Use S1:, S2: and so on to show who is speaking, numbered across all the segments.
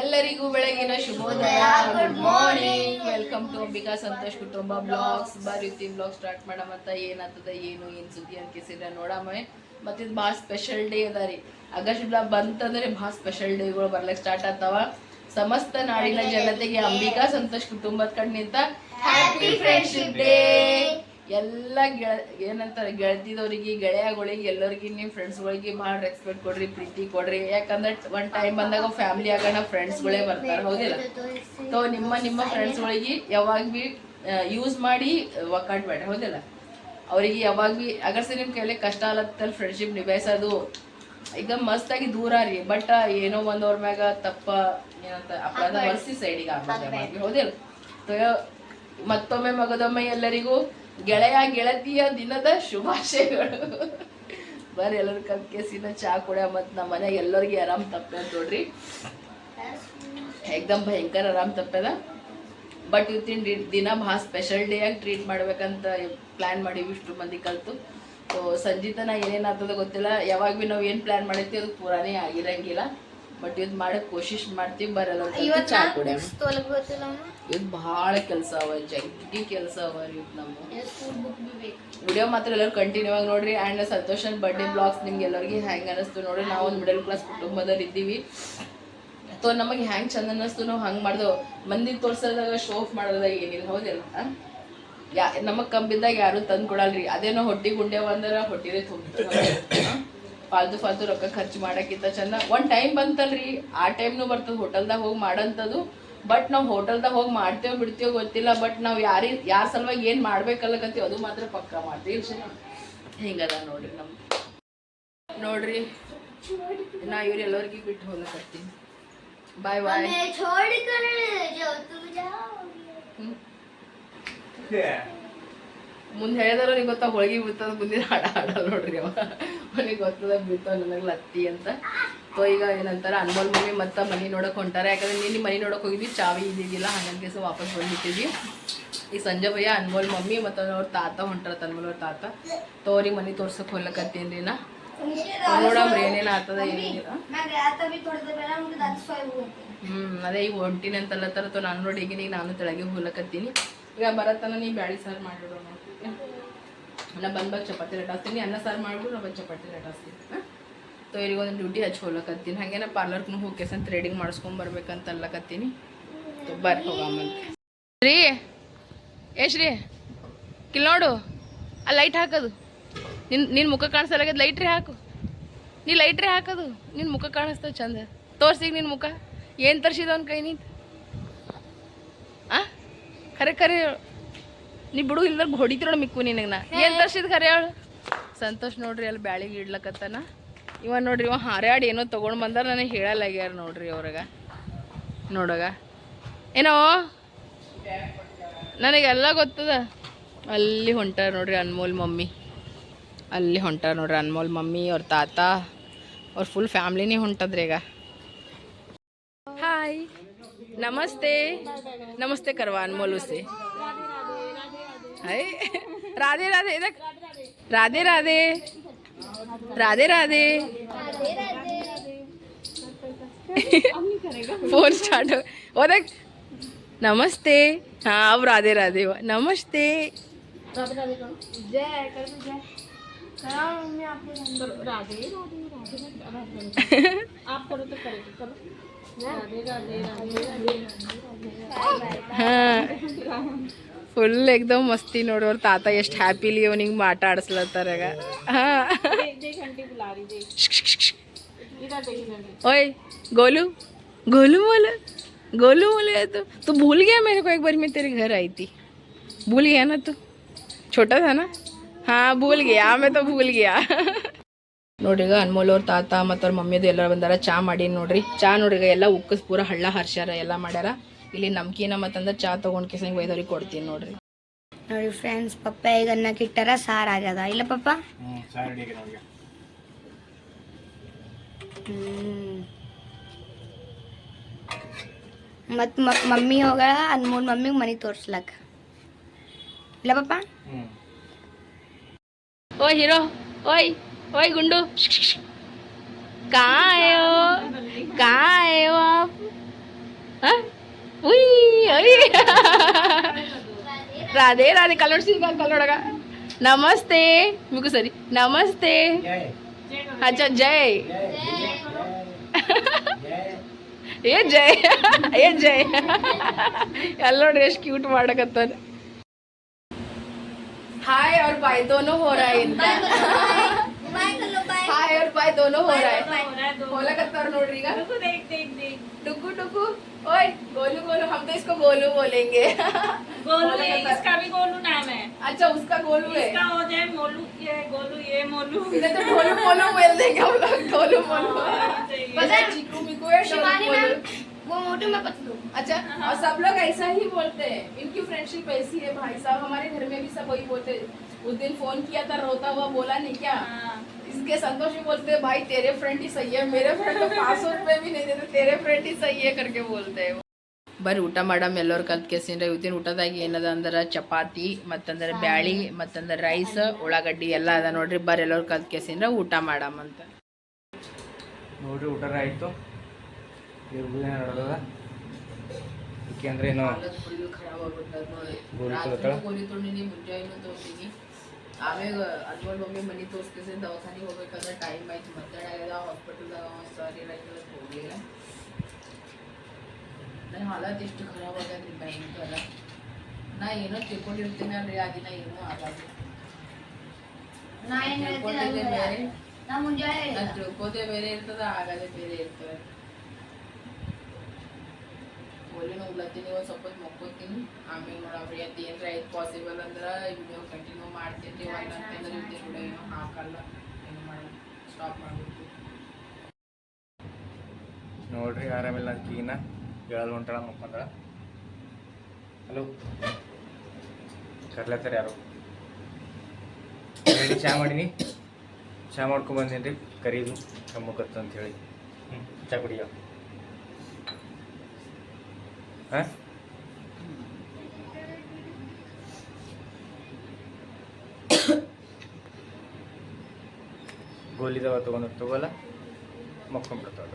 S1: ಎಲ್ಲರಿಗೂ ಬೆಳಗಿನ ಶುಭೋದಯ. Good morning welcome to Ambika Santosh ಕುಟುಂಬ ಬ್ಲಾಗ್ಸ್. ಬರೀತಿ ಬ್ಲಾಗ್ ಸ್ಟಾರ್ಟ್ ಮಾಡಮತ್ತ ಏನಾಗ್ತದ, ಏನು ಏನು ಸುದ್ದಿ ಅನ್ಕಿಸಿದ್ರೆ ನೋಡಮ್ಮ. ಮತ್ತೆ ಇದು ಭಾಳ ಸ್ಪೆಷಲ್ ಡೇ ಅದ ರೀ. ಆಗಸ್ಟ್ ಬ್ಲಾಗ್ ಬಂತಂದ್ರೆ ಭಾಳ ಸ್ಪೆಷಲ್ ಡೇಗಳು ಬರ್ಲಿಕ್ಕೆ ಸ್ಟಾರ್ಟ್ ಆಗ್ತಾವ. ಸಮಸ್ತ ನಾಡಿನ ಜನತೆಗೆ ಅಂಬಿಕಾ ಸಂತೋಷ್ ಕುಟುಂಬದ ಕಣ್ಣಿಂದ ಹ್ಯಾಪಿ ಫ್ರೆಂಡ್ಶಿಪ್ ಡೇ ಎಲ್ಲ ಗೆಳ ಏನಂತಾರೆ ಗೆಳತಿದವ್ರಿಗೆ ಗೆಳೆಯಗಳಿಗೆ ಎಲ್ಲರಿಗೆ ನಿಮ್ಮ ಫ್ರೆಂಡ್ಸ್ಗಳಿಗೆ ಭಾಳ ರೆಸ್ಪೆಕ್ಟ್ ಕೊಡ್ರಿ ಪ್ರೀತಿ ಕೊಡ್ರಿ. ಯಾಕಂದ್ರೆ ಒಂದು ಟೈಮ್ ಬಂದಾಗ ಫ್ಯಾಮಿಲಿ ಆಗೋಣ ಫ್ರೆಂಡ್ಸ್ಗಳೇ ಬರ್ತಾರೆ ಹೌದಿಲ್ಲ? ಸೊ ನಿಮ್ಮ ನಿಮ್ಮ ಫ್ರೆಂಡ್ಸ್ಗಳಿಗೆ ಯಾವಾಗ ಭೀ ಯೂಸ್ ಮಾಡಿ ಒಕ್ಕಾಡ್ಬೇಡ್ರಿ ಹೌದಿಲ್ಲ? ಅವರಿಗೆ ಯಾವಾಗ ಭೀ ಅಗರ್ಸೆ ನಿಮ್ಮ ಕೈಲಿ ಕಷ್ಟ ಆಲತ್ತಲ್ಲಿ ಫ್ರೆಂಡ್ಶಿಪ್ ನಿಭಾಯಿಸೋದು ಈಗ ಮಸ್ತಾಗಿ ದೂರ ರೀ ಬಟ್ ಏನೋ ಒಂದವ್ರ ಮ್ಯಾಗ ತಪ್ಪ ಏನಂತ ಅಪರಾಧ ವರ್ಸಿ ಸೈಡಿಗೆ ಆಗ್ಬೋದು ಹೌದಿಲ್ಲ? ಮತ್ತೊಮ್ಮೆ ಮಗದೊಮ್ಮೆ ಎಲ್ಲರಿಗೂ ಗೆಳೆಯ ಗೆಳತಿಯ ದಿನದ ಶುಭಾಶಯಗಳು. ಬರ್ರಿ ಎಲ್ಲರೂ ಕಪ್ ಕೇಸಿನ ಚಾ ಕುಡ ಮತ್ತು ನಮ್ಮ ಮನೆಗೆ ಎಲ್ಲರಿಗೆ ಆರಾಮ್ ತಪ್ಪದ ನೋಡ್ರಿ. ಏಕ್ದಮ್ ಭಯಂಕರ ಆರಾಮ್ ತಪ್ಪದ ಬಟ್ ಇವತ್ತಿನ ದಿನ ಭಾಳ ಸ್ಪೆಷಲ್ ಡೇ ಆಗಿ ಟ್ರೀಟ್ ಮಾಡ್ಬೇಕಂತ ಪ್ಲ್ಯಾನ್ ಮಾಡೀವಿ ಇಷ್ಟು ಮಂದಿ ಕಲ್ತು. ಸೊ ಸಂಜಿತನ ಏನೇನು ಆಗ್ತದ ಗೊತ್ತಿಲ್ಲ. ಯಾವಾಗ ಭೀ ನಾವು ಏನು ಪ್ಲ್ಯಾನ್ ಮಾಡಿರ್ತೀವಿ ಅದು ಪೂರಾನೇ ಆಗಿರಂಗಿಲ್ಲ. ಬಟ್ ಇವತ್ತು ಮಾಡಕ್ಕೆ ಕೋಶಿಶ್ ಮಾಡ್ತೀವಿ ಬರಲ್ಲ ಚಾ ಕುಡಿಯ ಇದು ಭಾಳ ಕೆಲಸ ಅವ ಜಗ್ಗಿ ಕೆಲಸ ಅವ ರೀ ನಮ್ಮ ವಿಡಿಯೋ ಮಾತ್ರ ಎಲ್ಲರೂ ಕಂಟಿನ್ಯೂ ಆಗಿ ನೋಡ್ರಿ ಆ್ಯಂಡ್ ಸಂತೋಷನ್ ಬರ್ಡೇ ಬ್ಲಾಗ್ಸ್ ನಿಮ್ಗೆ ಎಲ್ಲರಿಗೆ ಹ್ಯಾಂಗ್ ಅನಿಸ್ತು ನೋಡ್ರಿ. ನಾವು ಒಂದು ಮಿಡಲ್ ಕ್ಲಾಸ್ ಕುಟುಂಬದಲ್ಲಿ ಇದ್ದೀವಿ. ಅಥವಾ ನಮಗೆ ಹ್ಯಾಂಗ್ ಚಂದ ಅನ್ನಿಸ್ತು ನಾವು ಹಂಗೆ ಮಾಡ್ದೆವು. ಮಂದಿ ತೋರ್ಸೋದಾಗ ಶೋ ಆಫ್ ಮಾಡೋದಾಗ ಏನಿಲ್ಲ ಹೌದಿಲ್ಲ? ಯಾ ನಮಗೆ ಕಂಬಿದ್ದಾಗ ಯಾರು ತಂದು ಕೊಡಲ್ರಿ. ಅದೇನೋ ಹೊಟ್ಟಿ ಗುಂಡೆವ ಅಂದ್ರೆ ಹೊಟ್ಟಿರೇ ತುಂಬ ಫಾಲ್ತು ಫಾಲ್ತು ರೊಕ್ಕ ಖರ್ಚು ಮಾಡಕ್ಕಿಂತ ಚಂದ. ಒಂದು ಟೈಮ್ ಬಂತಲ್ರಿ ಆ ಟೈಮ್ನು ಬರ್ತದೆ. ಹೋಟೆಲ್ದಾಗ ಹೋಗಿ ಮಾಡಂಥದ್ದು ಬಟ್ ನಾವು ಹೋಟೆಲ್ದಾಗ ಹೋಗಿ ಮಾಡ್ತೇವೆ ಬಿಡ್ತೇವೆ ಗೊತ್ತಿಲ್ಲ ಬಟ್ ನಾವು ಯಾರಿ ಯಾರ ಸಲುವಾಗಿ ಏನು ಮಾಡ್ಬೇಕಲ್ಲಕತ್ತೀವಿ ಅದು ಮಾತ್ರ ಪಕ್ಕ ಮಾಡ್ತೀವಿ. ಹಿಂಗದ ನೋಡ್ರಿ ನಮ್ಮ ನೋಡ್ರಿ ನಾ ಇವ್ರು ಎಲ್ಲರಿಗೂ ಬಿಟ್ಟು ಹೋಗ್ಲಕತ್ತೀನಿ. ಬಾಯ್ ಬಾಯ್ ಮುಂದೆ ಹೇಳಿದಾರ ನಿಂಗೆ ಗೊತ್ತಾ ಹೋಳಿಗೆ ಬೀಳ್ತದ ಮುಂದಿನ ಹಾಡ ಹಾಡಲ್ಲ ನೋಡ್ರಿ ಅವ. ಅವನಿಗೆ ಗೊತ್ತದ ಬೀಳ್ತಾವ ನನಗೆ ಲತ್ತಿ ಅಂತ. ಸೊ ಈಗ ಏನಂತಾರ ಅನ್ಮೋಲ್ ಮಮ್ಮಿ ಮತ್ತೆ ಮನೆ ನೋಡಕ್ ಹೊಂಟಾರ. ಯಾಕಂದ್ರೆ ನೀನು ಮನೆ ನೋಡಕ್ ಹೋಗಿದ್ವಿ ಚಾವಿ ಇದ್ದಿದ್ದಿಲ್ಲ ಹಂಗನ್ ಸೊ ವಾಪಸ್ ಬಂದಿಟ್ಟಿದ್ವಿ ಈ ಸಂಜೆ ಭಯ್ಯ ಅನ್ಮೋಲ್ ಮಮ್ಮಿ ಮತ್ತು ಅವ್ರ ತಾತ ಹೊಂಟಾರ ತನ್ಮೋಲ್ ಅವ್ರ ತಾತ. ತೋ ಅವ್ರಿಗೆ ಮನೆ ತೋರ್ಸಕ್ ಹೋಗ್ಲಕತ್ತೀನಿ ನಾ. ನೋಡಮ್ರಿ ಏನೇನು ಆಗ್ತದ ಏನೇನಿಲ್ಲ ಹ್ಮ್ ಅದೇ ಈಗ ಹೊಂಟಿನಿ ತರ ತೋ ನಾನು ನೋಡಿ ಈಗ ನಾನು ತೆಳಗೆ ಹೊಲಕತ್ತೀನಿ ಈಗ ಬರತ್ತನ ನೀ ಬ್ಯಾಳಿ ಸಾರು ನಾ ಬಂದಾಗ ಚಪಾತಿ ಲಟಾಸ್ತೀನಿ ಅನ್ನ ಸಾರು ಮಾಡ್ಬಿಟ್ಟು ನಾ ಬಂದು ಚಪಾತಿ ಲಟಾಸ್ತೀನಿ ಹಾಂ? ತೋ ಇವರಿಗೆ ಒಂದು ಡ್ಯೂಟಿ ಹಚ್ಚಿ ಹೋಗ್ಲಕತ್ತೀನಿ ಹಾಗೆ ನಾ ಪಾರ್ಲರ್ಗೂ ಹೋಗಿ ಕೆಸನ್ ಥ್ರೆಡಿಂಗ್ ಮಾಡಿಸ್ಕೊಂಡು ಬರ್ಬೇಕಂತ ತೊ ಬರ್ರಿ ಹೋಗಮ್ಮಂತ ರೀ ಏಶ್ರೀ ಕಿಲ್ ನೋಡು, ಆ ಲೈಟ್ ಹಾಕೋದು. ನಿನ್ನ ನಿನ್ನ ಮುಖ ಕಾಣಿಸಲಾಗ್ಯದ ಲೈಟ್ರಿ ಹಾಕು. ನೀ ಲೈಟ್ರಿ ಹಾಕೋದು ನಿನ್ನ ಮುಖ ಕಾಣಿಸ್ತಾವ ಚಂದ. ತೋರ್ಸಿಗೆ ನಿನ್ನ ಮುಖ. ಏನು ತರ್ಸಿದ ಅವ್ನ ಕೈ ನೀನು? ಆ? ಖರೆ ಖರೆ ನೀ ಬಿಡು ಇಲ್ದಾಗ ಹೊಡಿತಿರೋಣ ಮಿಕ್ಕು ನಿನಗೆ ನಾ ಏನು ತರ್ಸಿದ್ ಖರೆ ಹೇಳು ಸಂತೋಷ್ ನೋಡ್ರಿ ಅಲ್ಲಿ ಬ್ಯಾಳಿಗೆ ಇಡ್ಲಕತ್ತಾನ ಇವ ನೋಡ್ರಿ ಇವ ಹಾರ್ಯಾಡಿ ಏನೋ ತೊಗೊಂಡು ಬಂದಾರ ನನಗೆ ಹೇಳಲ್ಲಾಗ್ಯಾರ ನೋಡ್ರಿ ಅವ್ರಾಗ. ನೋಡಗ. ಏನೋ? ನನಗೆಲ್ಲ ಗೊತ್ತದ. ಅಲ್ಲಿ ಹೊಂಟಾರ ನೋಡ್ರಿ ಅನ್ಮೋಲ್ ಮಮ್ಮಿ. ಅಲ್ಲಿ ಹೊಂಟಾರ ನೋಡ್ರಿ ಅನ್ಮೋಲ್ ಮಮ್ಮಿ ಅವ್ರ ತಾತ. ಅವ್ರ ಫುಲ್ ಫ್ಯಾಮ್ಲಿನೇ ಹೊಂಟದ್ರಿ ಈಗ. ಹಾಯ್. ನಮಸ್ತೆ. ನಮಸ್ತೆ ಕರ್ವಾ ಅನ್ಮೋಲ್ ಉसे राधे राधे राधे राधे। राधे राधे। फ़ोन स्टार्ट हो। और नमस्ते। हाँ अब राधे राधे हुआ। नमस्ते। राधे राधे राधे राधे। हाँ। ಫುಲ್ ಎಕ್ದಮ್ ಮಸ್ತಿ ನೋಡೋರು ತಾತ ಎಷ್ಟು ಹ್ಯಾಪಿಲಿ ಅವ್ನಿಗೆ ಮಾಟ ಆಡಿಸ್ಲತ್ತಾರಾಗ ಓಯ್ ಗೋಲು ಗೋಲು ಮೋಲ ಗೋಲು ಮೋಲ ಆಯ್ತು ತು ಭೂಲ್ ಗ್ಯಾ ಮೇರೆ ಕೊ ಬಾರಿ ಮೇ ತೇರಿ ಘರ್ ಐತಿ ಭೂಲ್ ಗೇ ನಾ ತು ಛೋಟಾ ಥಾ ಹಾ ಭೂಲ್ ಗ್ಯಾ ಮೇ ತೋ ಭೂಲ್ ಗ್ಯಾ ನೋಡ್ರಿಗ ಅನ್ಮೋಲ್ ಅವ್ರ ತಾತ ಮತ್ತು ಅವ್ರ ಮಮ್ಮಿದು ಎಲ್ಲರೂ ಬಂದಾರ ಚಾ ಮಾಡಿ ನೋಡ್ರಿ ಚಾ ನೋಡ್ರಿಗ ಎಲ್ಲ ಉಕ್ಕಸ್ ಪೂರ ಹಳ್ಳ ಹರ್ಷಾರ ಎಲ್ಲ ಮಾಡ್ಯಾರ ಇಲ್ಲಿ ನಮ್ಕಿನ ಮತ್ತಂದ್ರೆ ಚಾ ತಗೊಂಡ್ ಕಿಸಂಗೆ ಒಯ್ದವ್ರಿಗೆ ಕೊಡ್ತೀನಿ ನೋಡ್ರಿ.
S2: ನೋಡಿ ಫ್ರೆಂಡ್ಸ್ ಪಪ್ಪ ಈಗ ಅನ್ನಕ್ಕಿಟ್ಟಾರ ಸಾರ್ ಆಗ್ಯದ. ಇಲ್ಲ ಪಪ್ಪ? ಮತ್ತು ಮಮ್ಮಿ ಹೋಗ ಅದು ಮೂರ್ ಮಮ್ಮಿಗೆ ಮನಿ ತೋರ್ಸ್ಲಕ್ಕ ಇಲ್ಲ ಪಪ್ಪ?
S1: ಓ ಹೀರೋ ಓಯ್ ಓಯ್ ಗುಂಡು. ಕಾ ರಾಧೆ ರಾಧೆ ಕಲ್ಲೋಡ್ಸಿ ಕಲ್ಲೋಡಗ ನಮಸ್ತೆ ಮುಗು ಸರಿ ನಮಸ್ತೆ ಅಚ್ಚ ಜೈ ಏ ಜೈ ಏ ಜೈ ಎಲ್ಲ ನೋಡ್ರಿ ಎಷ್ಟು ಕ್ಯೂಟ್ ಮಾಡಕತ್ತಾನ हाय और बाय दोनों हो रहा है हाय और बाय दोनों हो रहा है। बोला करता नोड्री का। डुगू डुगू ओए गोलू गोलू हम तो इसको गोलू बोलेंगे।
S3: गोलू
S1: बोला
S3: ये इसका भी गोलू नाम है।
S1: अच्छा उसका गोलू है।
S3: इसका हो जाए मोलू ये गोलू ये मोलू।
S1: इधर तो ढोलू मोलू बोल देंगे हम लोग ढोलू मोलू। पता है चिकू मिकू है डोलू मोलू
S2: वो मोटू में पतलू।
S1: अच्छा और सब लोग ऐसा ही बोलते हैं। इनकी फ्रेंडशिप ऐसी है भाई साहब हमारे घर में भी सब वही बोलते उस दिन फ़ोन किया था रोता हुआ बोला नहीं क्या?
S3: हाँ।
S1: इसके संतोष भी बोलते हैं भाई तेरे फ्रेंड ही सही है मेरे फ्रेंड तो पाँच सौ रुपए भी नहीं देते तेरे फ्रेंड ही सही है करके बोलते हैं ಬರ್ರಿ ಊಟ ಮಾಡಮ್ ಎಲ್ಲರೂ ಕಲ್ತ್ಕೆಸಿಂದ್ರೆ ಇವತ್ತಿನ ಊಟದಾಗ ಏನದ ಅಂದ್ರೆ ಚಪಾತಿ ಮತ್ತಂದ್ರೆ ಬ್ಯಾಳಿ ಮತ್ತಂದ್ರೆ ರೈಸ್ ಉಳ್ಳಾಗಡ್ಡಿ ಎಲ್ಲ ಅದ ನೋಡ್ರಿ ಬರ್ರಿ ಎಲ್ಲರೂ ಕಲ್ತ್ಕೆಸಿಂದ್ರೆ ಊಟ ಮಾಡಮ್ ಅಂತ
S4: ನೋಡ್ರಿ ಊಟ ಆಯಿತು ಇರ್ಬೋದು ನಡೆದದ ಏಕೆ ಅಂದ್ರೆ ಏನು
S1: ಆಮ್ಯಾಗ ಅನ್ವಲ್ ಒಮ್ಮೆ ಮನೆ ತೋರಿಸ್ಕೇಸಿ ದವಾಖಾನಿಗೆ ಹೋಗ್ಬೇಕಂದ್ರೆ ಟೈಮ್ ಆಯ್ತು ಮಧ್ಯಾಹ್ನ ಆಗ್ಯದ ಹಾಸ್ಪಿಟಲ್ದಾಗ ಸರಿ ಇರಕ್ಕಿಲ್ಲ ಹೋಗಲಿಲ್ಲ ನನ್ನ ಹಾಲತ್ ಇಷ್ಟು ಖರಾಬ್ ಆಗ್ಯದ್ರಿ ಭಯಂಕರ ನಾ ಏನೋ ತಿಳ್ಕೊಂಡಿರ್ತೀನಿ ಅಲ್ರಿ ಆ ದಿನ ಏನೋ ಆಗಲ್ಲ
S2: ನಾ
S1: ತಿಳ್ಕೊಂಡಿದ್ದೆ ಬೇರೆ
S2: ನಾ ಮುಂಜಾನೆ
S1: ನಾ ತಿಳ್ಕೋದೆ ಬೇರೆ ಇರ್ತದ ಆಗದೆ ಬೇರೆ ಇರ್ತದೆ ಒಳ್ಳೆ ಉಗ್ಲತ್ತೀನಿ ಒಂದು ಸ್ವಲ್ಪ ಮಕ್ಕೋತೀನಿ. ಆಮೇಲೆ ನೋಡವ್ರಿ ಅದು ಏನರ ಐದು ಪಾಸಿಬಲ್ ಅಂದ್ರೆ ವಿಡಿಯೋ ಕಂಟಿನ್ಯೂ ಮಾಡ್ತೀನಿ ಇಲ್ಲ ಅಂತಂದ್ರೆ ವಿಡಿಯೋ ಏನೋ ಹಾಕಲ್ಲ ಏನು ಮಾಡಿ ಸ್ಟಾಪ್ ಮಾಡ್ಬೇಕು.
S4: ನೋಡ್ರಿ ಆರಾಮಿಲ್ಲ ಅಂತ ಈಗಿನ ಹೇಳಲ್ ಹೊಂಟಾಳ ಮಕ್ಕಂದ್ರ ಹಲೋ. ಕರ್ಲತ್ತಾರ ಯಾರು? ಚಹಾ ಚಾ ಮಾಡೀನಿ. ಚಾ ಮಾಡ್ಕೊಂಡ್ ಬಂದೇನಿ ರೀ ಕರೀದು ಕಮ್ಮಕತ್ತು ಅಂತ ಹೇಳಿ. ಹ್ಞೂ ಚಾ ಕುಡಿಯ. ಹಾಂ? ಗೋಲಿದವ ತೊಗೊಂಡು ತಗೋಲ್ಲ. ಮಕ್ಕೊಂಡ್ಬಿಡ್ತಾವ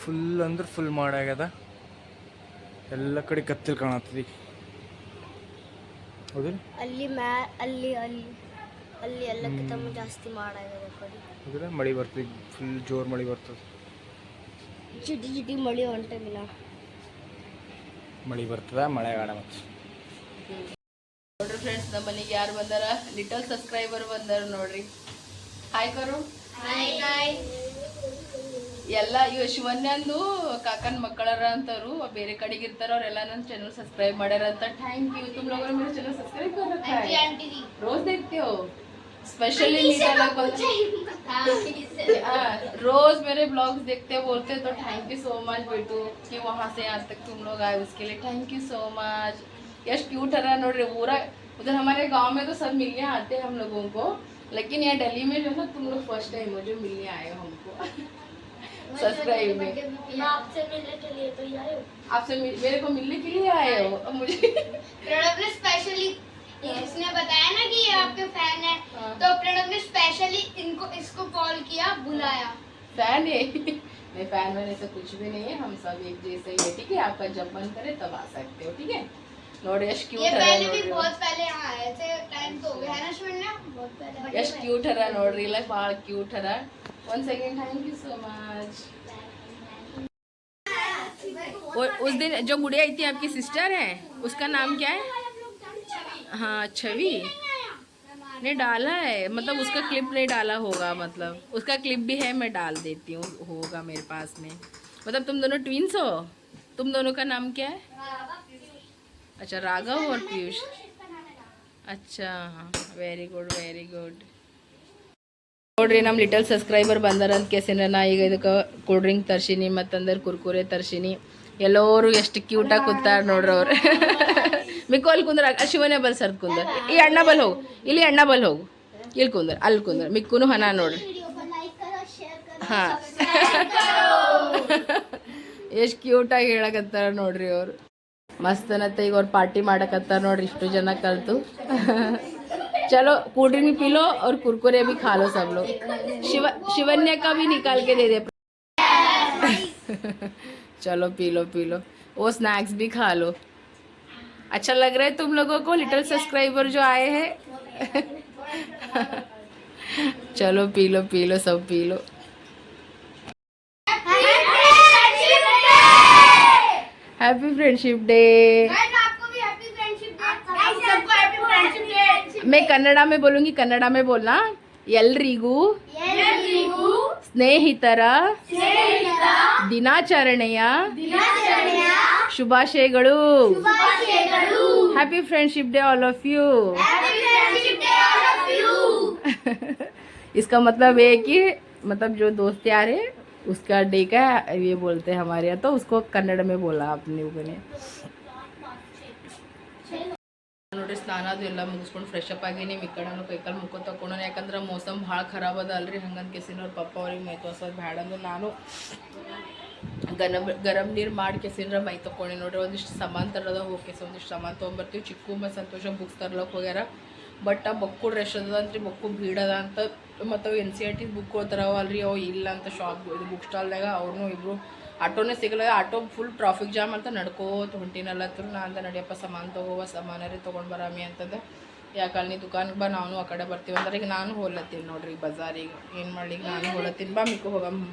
S4: ಫುಲ್ ಅಂದ್ರೆ ಫುಲ್ ಮಾಡಾಗ್ಯದ. ಎಲ್ಲ ಕಡೆ ಕತ್ತಿಲ್ ಕಾಣತ್ತದಿ. ಹೌದಿಲ್ಲ
S2: ಅಲ್ಲಿ ಮ್ಯಾ ಅಲ್ಲಿ ಅಲ್ಲಿ ಅಲ್ಲಿ ಎಲ್ಲಕ್ಕಿಂತ ಜಾಸ್ತಿ ಮಾಡಾಗಿದೆ ಕಡೆ
S4: ಹೌದಿಲ್ಲ ಮಳೆ ಬರ್ತದೆ ಫುಲ್ ಜೋರು ಮಳೆ ಬರ್ತದೆ.
S2: ಚಿಟಿ ಚಿಟಿ ಮಳಿ ಹೊಂಟಿಲ್ಲ
S4: ಮಳೆ ಬರ್ತದ ಮಳೆ ಆಡ ಮತ್ತೆ.
S1: ನೋಡ್ರಿ ಫ್ರೆಂಡ್ಸ್ ನಮ್ಮ ಮನೆಗೆ ಯಾರು ಬಂದಾರ? ಲಿಟಲ್ ಸಬ್ಸ್ಕ್ರೈಬರ್ ಬಂದಾರ ನೋಡ್ರಿ. ಹಾಯ್ ಕರು. ಎಲ್ಲ ಯಶವನ್ನೂ ಕಾಕನ್ ಕಾಕನ ಮಕ್ಕಳರ ಅಂತವ್ರು ಬೇರೆ ಕಡೆಗೆ ಇರ್ತಾರ ಅವ್ರೆಲ್ಲ ನನ್ನ ಚಾನಲ್ ಸಬ್ಸ್ಕ್ರೈಬ್ ಮಾಡ್ಯಾರ ಥ್ಯಾಂಕ್ ಯು ತುಂಬ ಲೋಕರ ರೋಸ್ ದೇಖ್ತೇವು ಸ್ಪೆಷಲಿ ರೋಜ್ ಮೇರೆ ಬ್ಲಾಗ್ಸ್ ದೇಖ್ತೇ ಬೋಲ್ತೆ ತೋ ಥ್ಯಾಂಕ್ ಯು ಸೋ ಮಚ್ ಬಿಟ್ಟು ಕಿ ವಹಾಸೆ ಆಜ್ ತಕ್ तुम लोग ಆಯ್ ಉಸ್ಕೆ लिए ಥ್ಯಾಂಕ್ ಯು ಸೋ ಮಚ್ ಎಷ್ಟು ಕ್ಯೂಟ್ ಅರ ನೋಡ್ರಿ. ಊರ ಉದರ ಹಮಾರೆ ಗಾಂವ್ ಮೇ ಸಬ್ ಮಿಲ್ಯ ಆತೆ ಹಮ್ ಲೋಗೋ ಕೋ ಲೇಕಿನ್ ಯಾ ಡೆಲ್ಲಿ ಮೇ ಜೊ ತುಮ್ ಲೋಗ್ ಫಸ್ಟ್ ಟೈಮ್ ಹೋ ಜೊ ಮಿಲ್ಯ ಆಯೆ ಹಮ್ ಕೋ सब्सक्राइब में।
S2: आपसे मिलने के लिए तो आए हो।
S1: आपसे मेरे को मिलने के लिए आए हो? अब मुझे
S5: प्रणव ने स्पेशली इसने बताया ना कि ये हाँ। आपके फ़ैन है।
S1: हाँ।
S5: तो प्रणव ने स्पेशली इनको इसको कॉल किया बुलाया।
S1: फ़ैन है? नहीं फ़ैन में ऐसा कुछ भी नहीं है। हम सब एक जैसे ही है ठीक है? आपका जब मन करे तब आ सकते हो ठीक है? नोडेश क्यूट
S5: ये पहले भी बहुत पहले यहाँ आए थे टाइम तो हो गया ना शुभन बहुत पहले
S1: यस क्यूट है नोडरीला बाल क्यूट है। once again thank you so much और उस दिन जो गुड़िया आई थी, आपकी सिस्टर है? उसका नाम क्या है? हाँ छवि। ने डाला है। मतलब उसका क्लिप नहीं डाला होगा मतलब। उसका क्लिप भी है, मैं डाल देती हूँ, होगा मेरे पास में। मतलब तुम दोनों ट्विंस हो? तुम दोनों का नाम क्या है? अच्छा राघव और पीयूष। अच्छा वेरी गुड वेरी गुड ನೋಡ್ರಿ ನಮ್ಮ ಲಿಟಲ್ ಸಬ್ಸ್ಕ್ರೈಬರ್ ಬಂದಾರ ಅಂತ ಕೇಸಿನ ಈಗ ಇದಕ್ಕೆ ಕೂಲ್ ಡ್ರಿಂಕ್ ತರ್ಸಿನಿ ಮತ್ತಂದ್ರೆ ಕುರ್ಕುರೆ ತರ್ಸಿನಿ ಎಲ್ಲರೂ ಎಷ್ಟು ಕ್ಯೂಟಾಗಿ ಕೂತಾರ ನೋಡ್ರಿ ಅವ್ರು. ಮಿಕ್ಕು ಅಲ್ಲಿ ಕುಂದ್ರ ಶಿವನೇ ಬಲ್ ಸರ್ದ್ ಕುಂದ್ರ. ಈ ಅಣ್ಣ ಬಲ್ ಹೋಗು. ಇಲ್ಲಿ ಅಣ್ಣ ಬಲ್ ಹೋಗು. ಇಲ್ಲಿ ಕುಂದ್ರ ಅಲ್ಲಿ ಕುಂದ್ರ. ಮಿಕ್ಕುನು ಹಣ ನೋಡ್ರಿ. ಹಾಂ. ಎಷ್ಟು ಕ್ಯೂಟಾಗಿ ಹೇಳಕತ್ತಾರ ನೋಡ್ರಿ ಅವ್ರು. ಮಸ್ತನತ್ತ ಈಗ ಅವ್ರು ಪಾರ್ಟಿ ಮಾಡಕತ್ತಾರ ನೋಡ್ರಿ, ಇಷ್ಟು ಜನ ಕಲ್ತು. चलो कोल्ड ड्रिंक भी पी लो और कुरकुरे भी खा लो सब लोग। शिव शिवन्या का भी निकाल के दे दे। चलो, पी लो पी लो। वो स्नैक्स भी खा लो। अच्छा लग रहा है तुम लोगों को लिटिल सब्सक्राइबर जो आए हैं? चलो, पी लो पी लो, सब पी लो। हैप्पी फ्रेंडशिप डे मैं कन्नड़ा में बोलूँगी कन्नड़ा में बोलना। एलू स्ने
S5: दिनाचरण
S1: ಶುಭಾಶಯಗಳು
S5: friendship day all of you
S1: इसका मतलब ये कि मतलब जो दोस्त यार है उसका डे का ये बोलते हैं हमारे यहाँ तो उसको कन्नड़ में बोला आपने लोगों ने। ನೋಡ್ರಿ ಸ್ನಾನ ಅದು ಎಲ್ಲ ಮುಗಿಸ್ಕೊಂಡು ಫ್ರೆಶ್ ಅಪ್ ಆಗೀನಿ ಈ ಕಡೆನೂ ಕೈಕಾಲು ಮುಖ ತಗೊಂಡು ಯಾಕಂದ್ರೆ ಮೌಸಮ್ ಭಾಳ ಖರಾಬ್ ಅದ ಅಲ್ರಿ. ಹಂಗಂತ ಕೆಸಿನವ್ರ ಪಪ್ಪ ಅವ್ರಿಗೆ ಮೈ ತೋರ್ಸೋದು ಬ್ಯಾಡ ಅಂದ್ರೆ ನಾನು ಗರಂ ಗರಂ ನೀರು ಮಾಡಿ ಕೆಸಿನ್ರ ಮೈ ತಗೊಂಡು ನೋಡ್ರಿ, ಒಂದಿಷ್ಟು ಸಾಮಾನು ತರೋದ ಹೋಗಿ ಒಂದಿಷ್ಟು ಸಾಮಾನು ತೊಗೊಂಬರ್ತೀವಿ. ಚಿಕ್ಕ ಮತ್ತು ಸಂತೋಷ ಬುಕ್ಸ್ ತರ್ಲಕ್ಕೆ ಹೋಗ್ಯಾರ. ಬಟ್ ಆ ಬಕ್ಕು ರೆಶ್ ಅದ ಅಂತ್ರಿ, ಬಕ್ಕು ಬೀಡದ ಅಂತ ಮತ್ತು ಅವು N C R T book ಅಲ್ರಿ. ಅವು ಇಲ್ಲ ಅಂತ ಶಾಪ್ ಇದು ಬುಕ್ ಸ್ಟಾಲ್ದಾಗ ಅವ್ರನ್ನೂ ಇಬ್ಬರು ಆಟೋನೇ ಸಿಗಲ್ಲ, ಆಟೋ ಫುಲ್ ಟ್ರಾಫಿಕ್ ಜಾಮ್ ಅಂತ ನಡ್ಕೋತ ಹೊಂಟಿನಲ್ಲತ್ರು ನಾ ಅಂದ, ನಡಿಯಪ್ಪ, ಸಾಮಾನು ತಗೋವ ಸಾಮಾನರಿ ತೊಗೊಂಡು ಬರಾಮಿ ಅಂತಂದೆ. ಯಾಕೆ ನೀ ದುಕಾನ್ಗೆ ಬಾ ನಾವು ಆ ಕಡೆ ಬರ್ತೀವಿ ಅಂದ್ರೆ ಈಗ ನಾನು ಹೋಲತ್ತೀನಿ ನೋಡ್ರಿ ಬಜಾರಿಗೆ ಏನು ಮಾಡ್ಲಿ ನಾನು ಹೋಲತ್ತೀನಿ ಬಾ, ಮಿಕ್ಕು ಹೋಗಮ್ಮ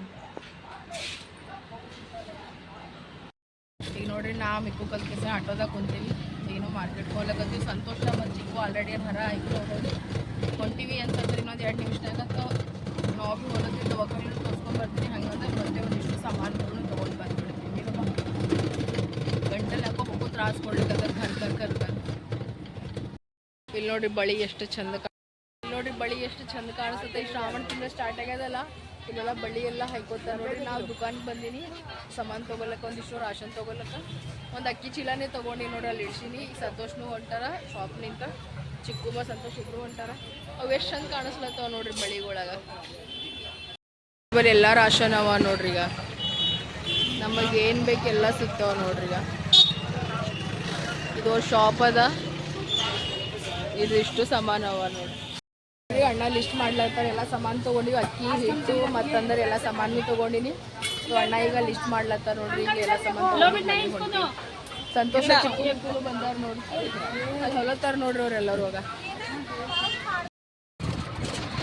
S1: ಈಗ ನೋಡ್ರಿ, ನಾ ಮಿಕ್ಕು ಕಲ್ಕಿಸಿ ಆಟೋದಾಗ ಕುಂತೀವಿ. ಏನು ಮಾರ್ಕೆಟ್ ಹೋಗ್ಲಕತ್ತೀವಿ. ಸಂತೋಷ ಮತ್ತು ಚಿಕ್ಕು ಆಲ್ರೆಡಿ ಹರ ಆಯ್ತು ಹೋಗೋದು ಹೊಂಟಿವಿ ಅಂತಂದ್ರೆ ಇನ್ನೊಂದು ಎರಡು ನಿಮಿಷದಾಗ ನಾವು ಭೀ ಹೋಲತ್ತೀವಿ ದವಾಖಾನೆ ತೋರಿಸ್ಕೊಂಡು ಬರ್ತೀನಿ. ಹಂಗಂದ್ರೆ ಬರ್ತೀವಿ ಒಂದಿಷ್ಟು ಸಾಮಾನುಗಳನ್ನು ತೊಗೊಂಡು ಬಂದ್ಬಿಡ್ತೀವಿ ಗಂಟಲು ಯಾಕೋ ಬೇಕು ತ್ರಾಸ ಕೊಡ್ಲಿಕ್ಕೆ ಕರ್ ಕರ್ ಕರ್ ಕರ್ ಇಲ್ಲಿ ನೋಡ್ರಿ ಬಳಿ ಎಷ್ಟು ಚಂದ ಇಲ್ಲಿ ನೋಡ್ರಿ ಬಳಿ ಎಷ್ಟು ಚಂದ ಕಾಣಿಸುತ್ತೆ. ಶ್ರಾವಣ ತಿಂಗಳು ಸ್ಟಾರ್ಟ್ ಆಗ್ಯದಲ್ಲ, ಇಲ್ಲೆಲ್ಲ ಬಳಿ ಎಲ್ಲ ಹಾಯ್ಕೋತಾರೆ ನೋಡ್ರಿ ನಾವು ದುಕಾನ್ಗೆ ಬಂದೀನಿ, ಸಾಮಾನು ತೊಗೊಳಕ್ಕೆ ಒಂದಿಷ್ಟು ರಾಷನ್ ತೊಗೊಳಕ್ಕೆ ಒಂದು ಅಕ್ಕಿ ಚೀಲನೇ ತೊಗೊಂಡು ನೋಡ್ರಿ ಅಲ್ಲಿ ಇಡ್ಸೀನಿ ಸಂತೋಷನು ಹೊಂಟಾರ ಶಾಪ್ನಿಂದ ಚಿಕ್ಕುಮ್ಮ ಸಂತೋಷ್ ಇಬ್ರು ಹೊಂಟಾರ. ಅವು ಎಷ್ಟು ಚಂದ ಕಾಣಿಸ್ಲತ್ತವ ನೋಡ್ರಿ ಬಳಿಗೊಳಗ. ಬರೀ ಎಲ್ಲ ರಾಷನ್ ಅವ ನೋಡ್ರಿ ಈಗ ನಮಗೆ ಏನು ಬೇಕು ಎಲ್ಲ ಸಿಗ್ತಾವ ನೋಡ್ರಿ ಈಗ ಇದು ಶಾಪ್ ಅದ. ಇದು ಇಷ್ಟು ಸಾಮಾನು ಅವ ನೋಡಿ. ಅಣ್ಣ ಲಿಸ್ಟ್ ಮಾಡ್ಲತ್ತಾರ. ಎಲ್ಲ ಸಾಮಾನು ತೊಗೊಂಡಿವಿ. ಅಕ್ಕಿ ಹಿಟ್ಟು ಮತ್ತಂದ್ರೆ ಎಲ್ಲ ಸಾಮಾನು ತಗೊಂಡಿನಿ. ಸೊ ಅಣ್ಣ ಈಗ ಲಿಸ್ಟ್ ಮಾಡ್ಲತ್ತಾರ ನೋಡ್ರಿ. ಈಗ ಎಲ್ಲ ಸಾಮಾನು ಸಂತೋಷ ಬಂದಾರ ನೋಡ್ರಿ. ಅಲ್ಲಿ ಹೊಲತ್ತಾರ ನೋಡ್ರಿ ಅವ್ರೆಲ್ಲರೂ ಆಗ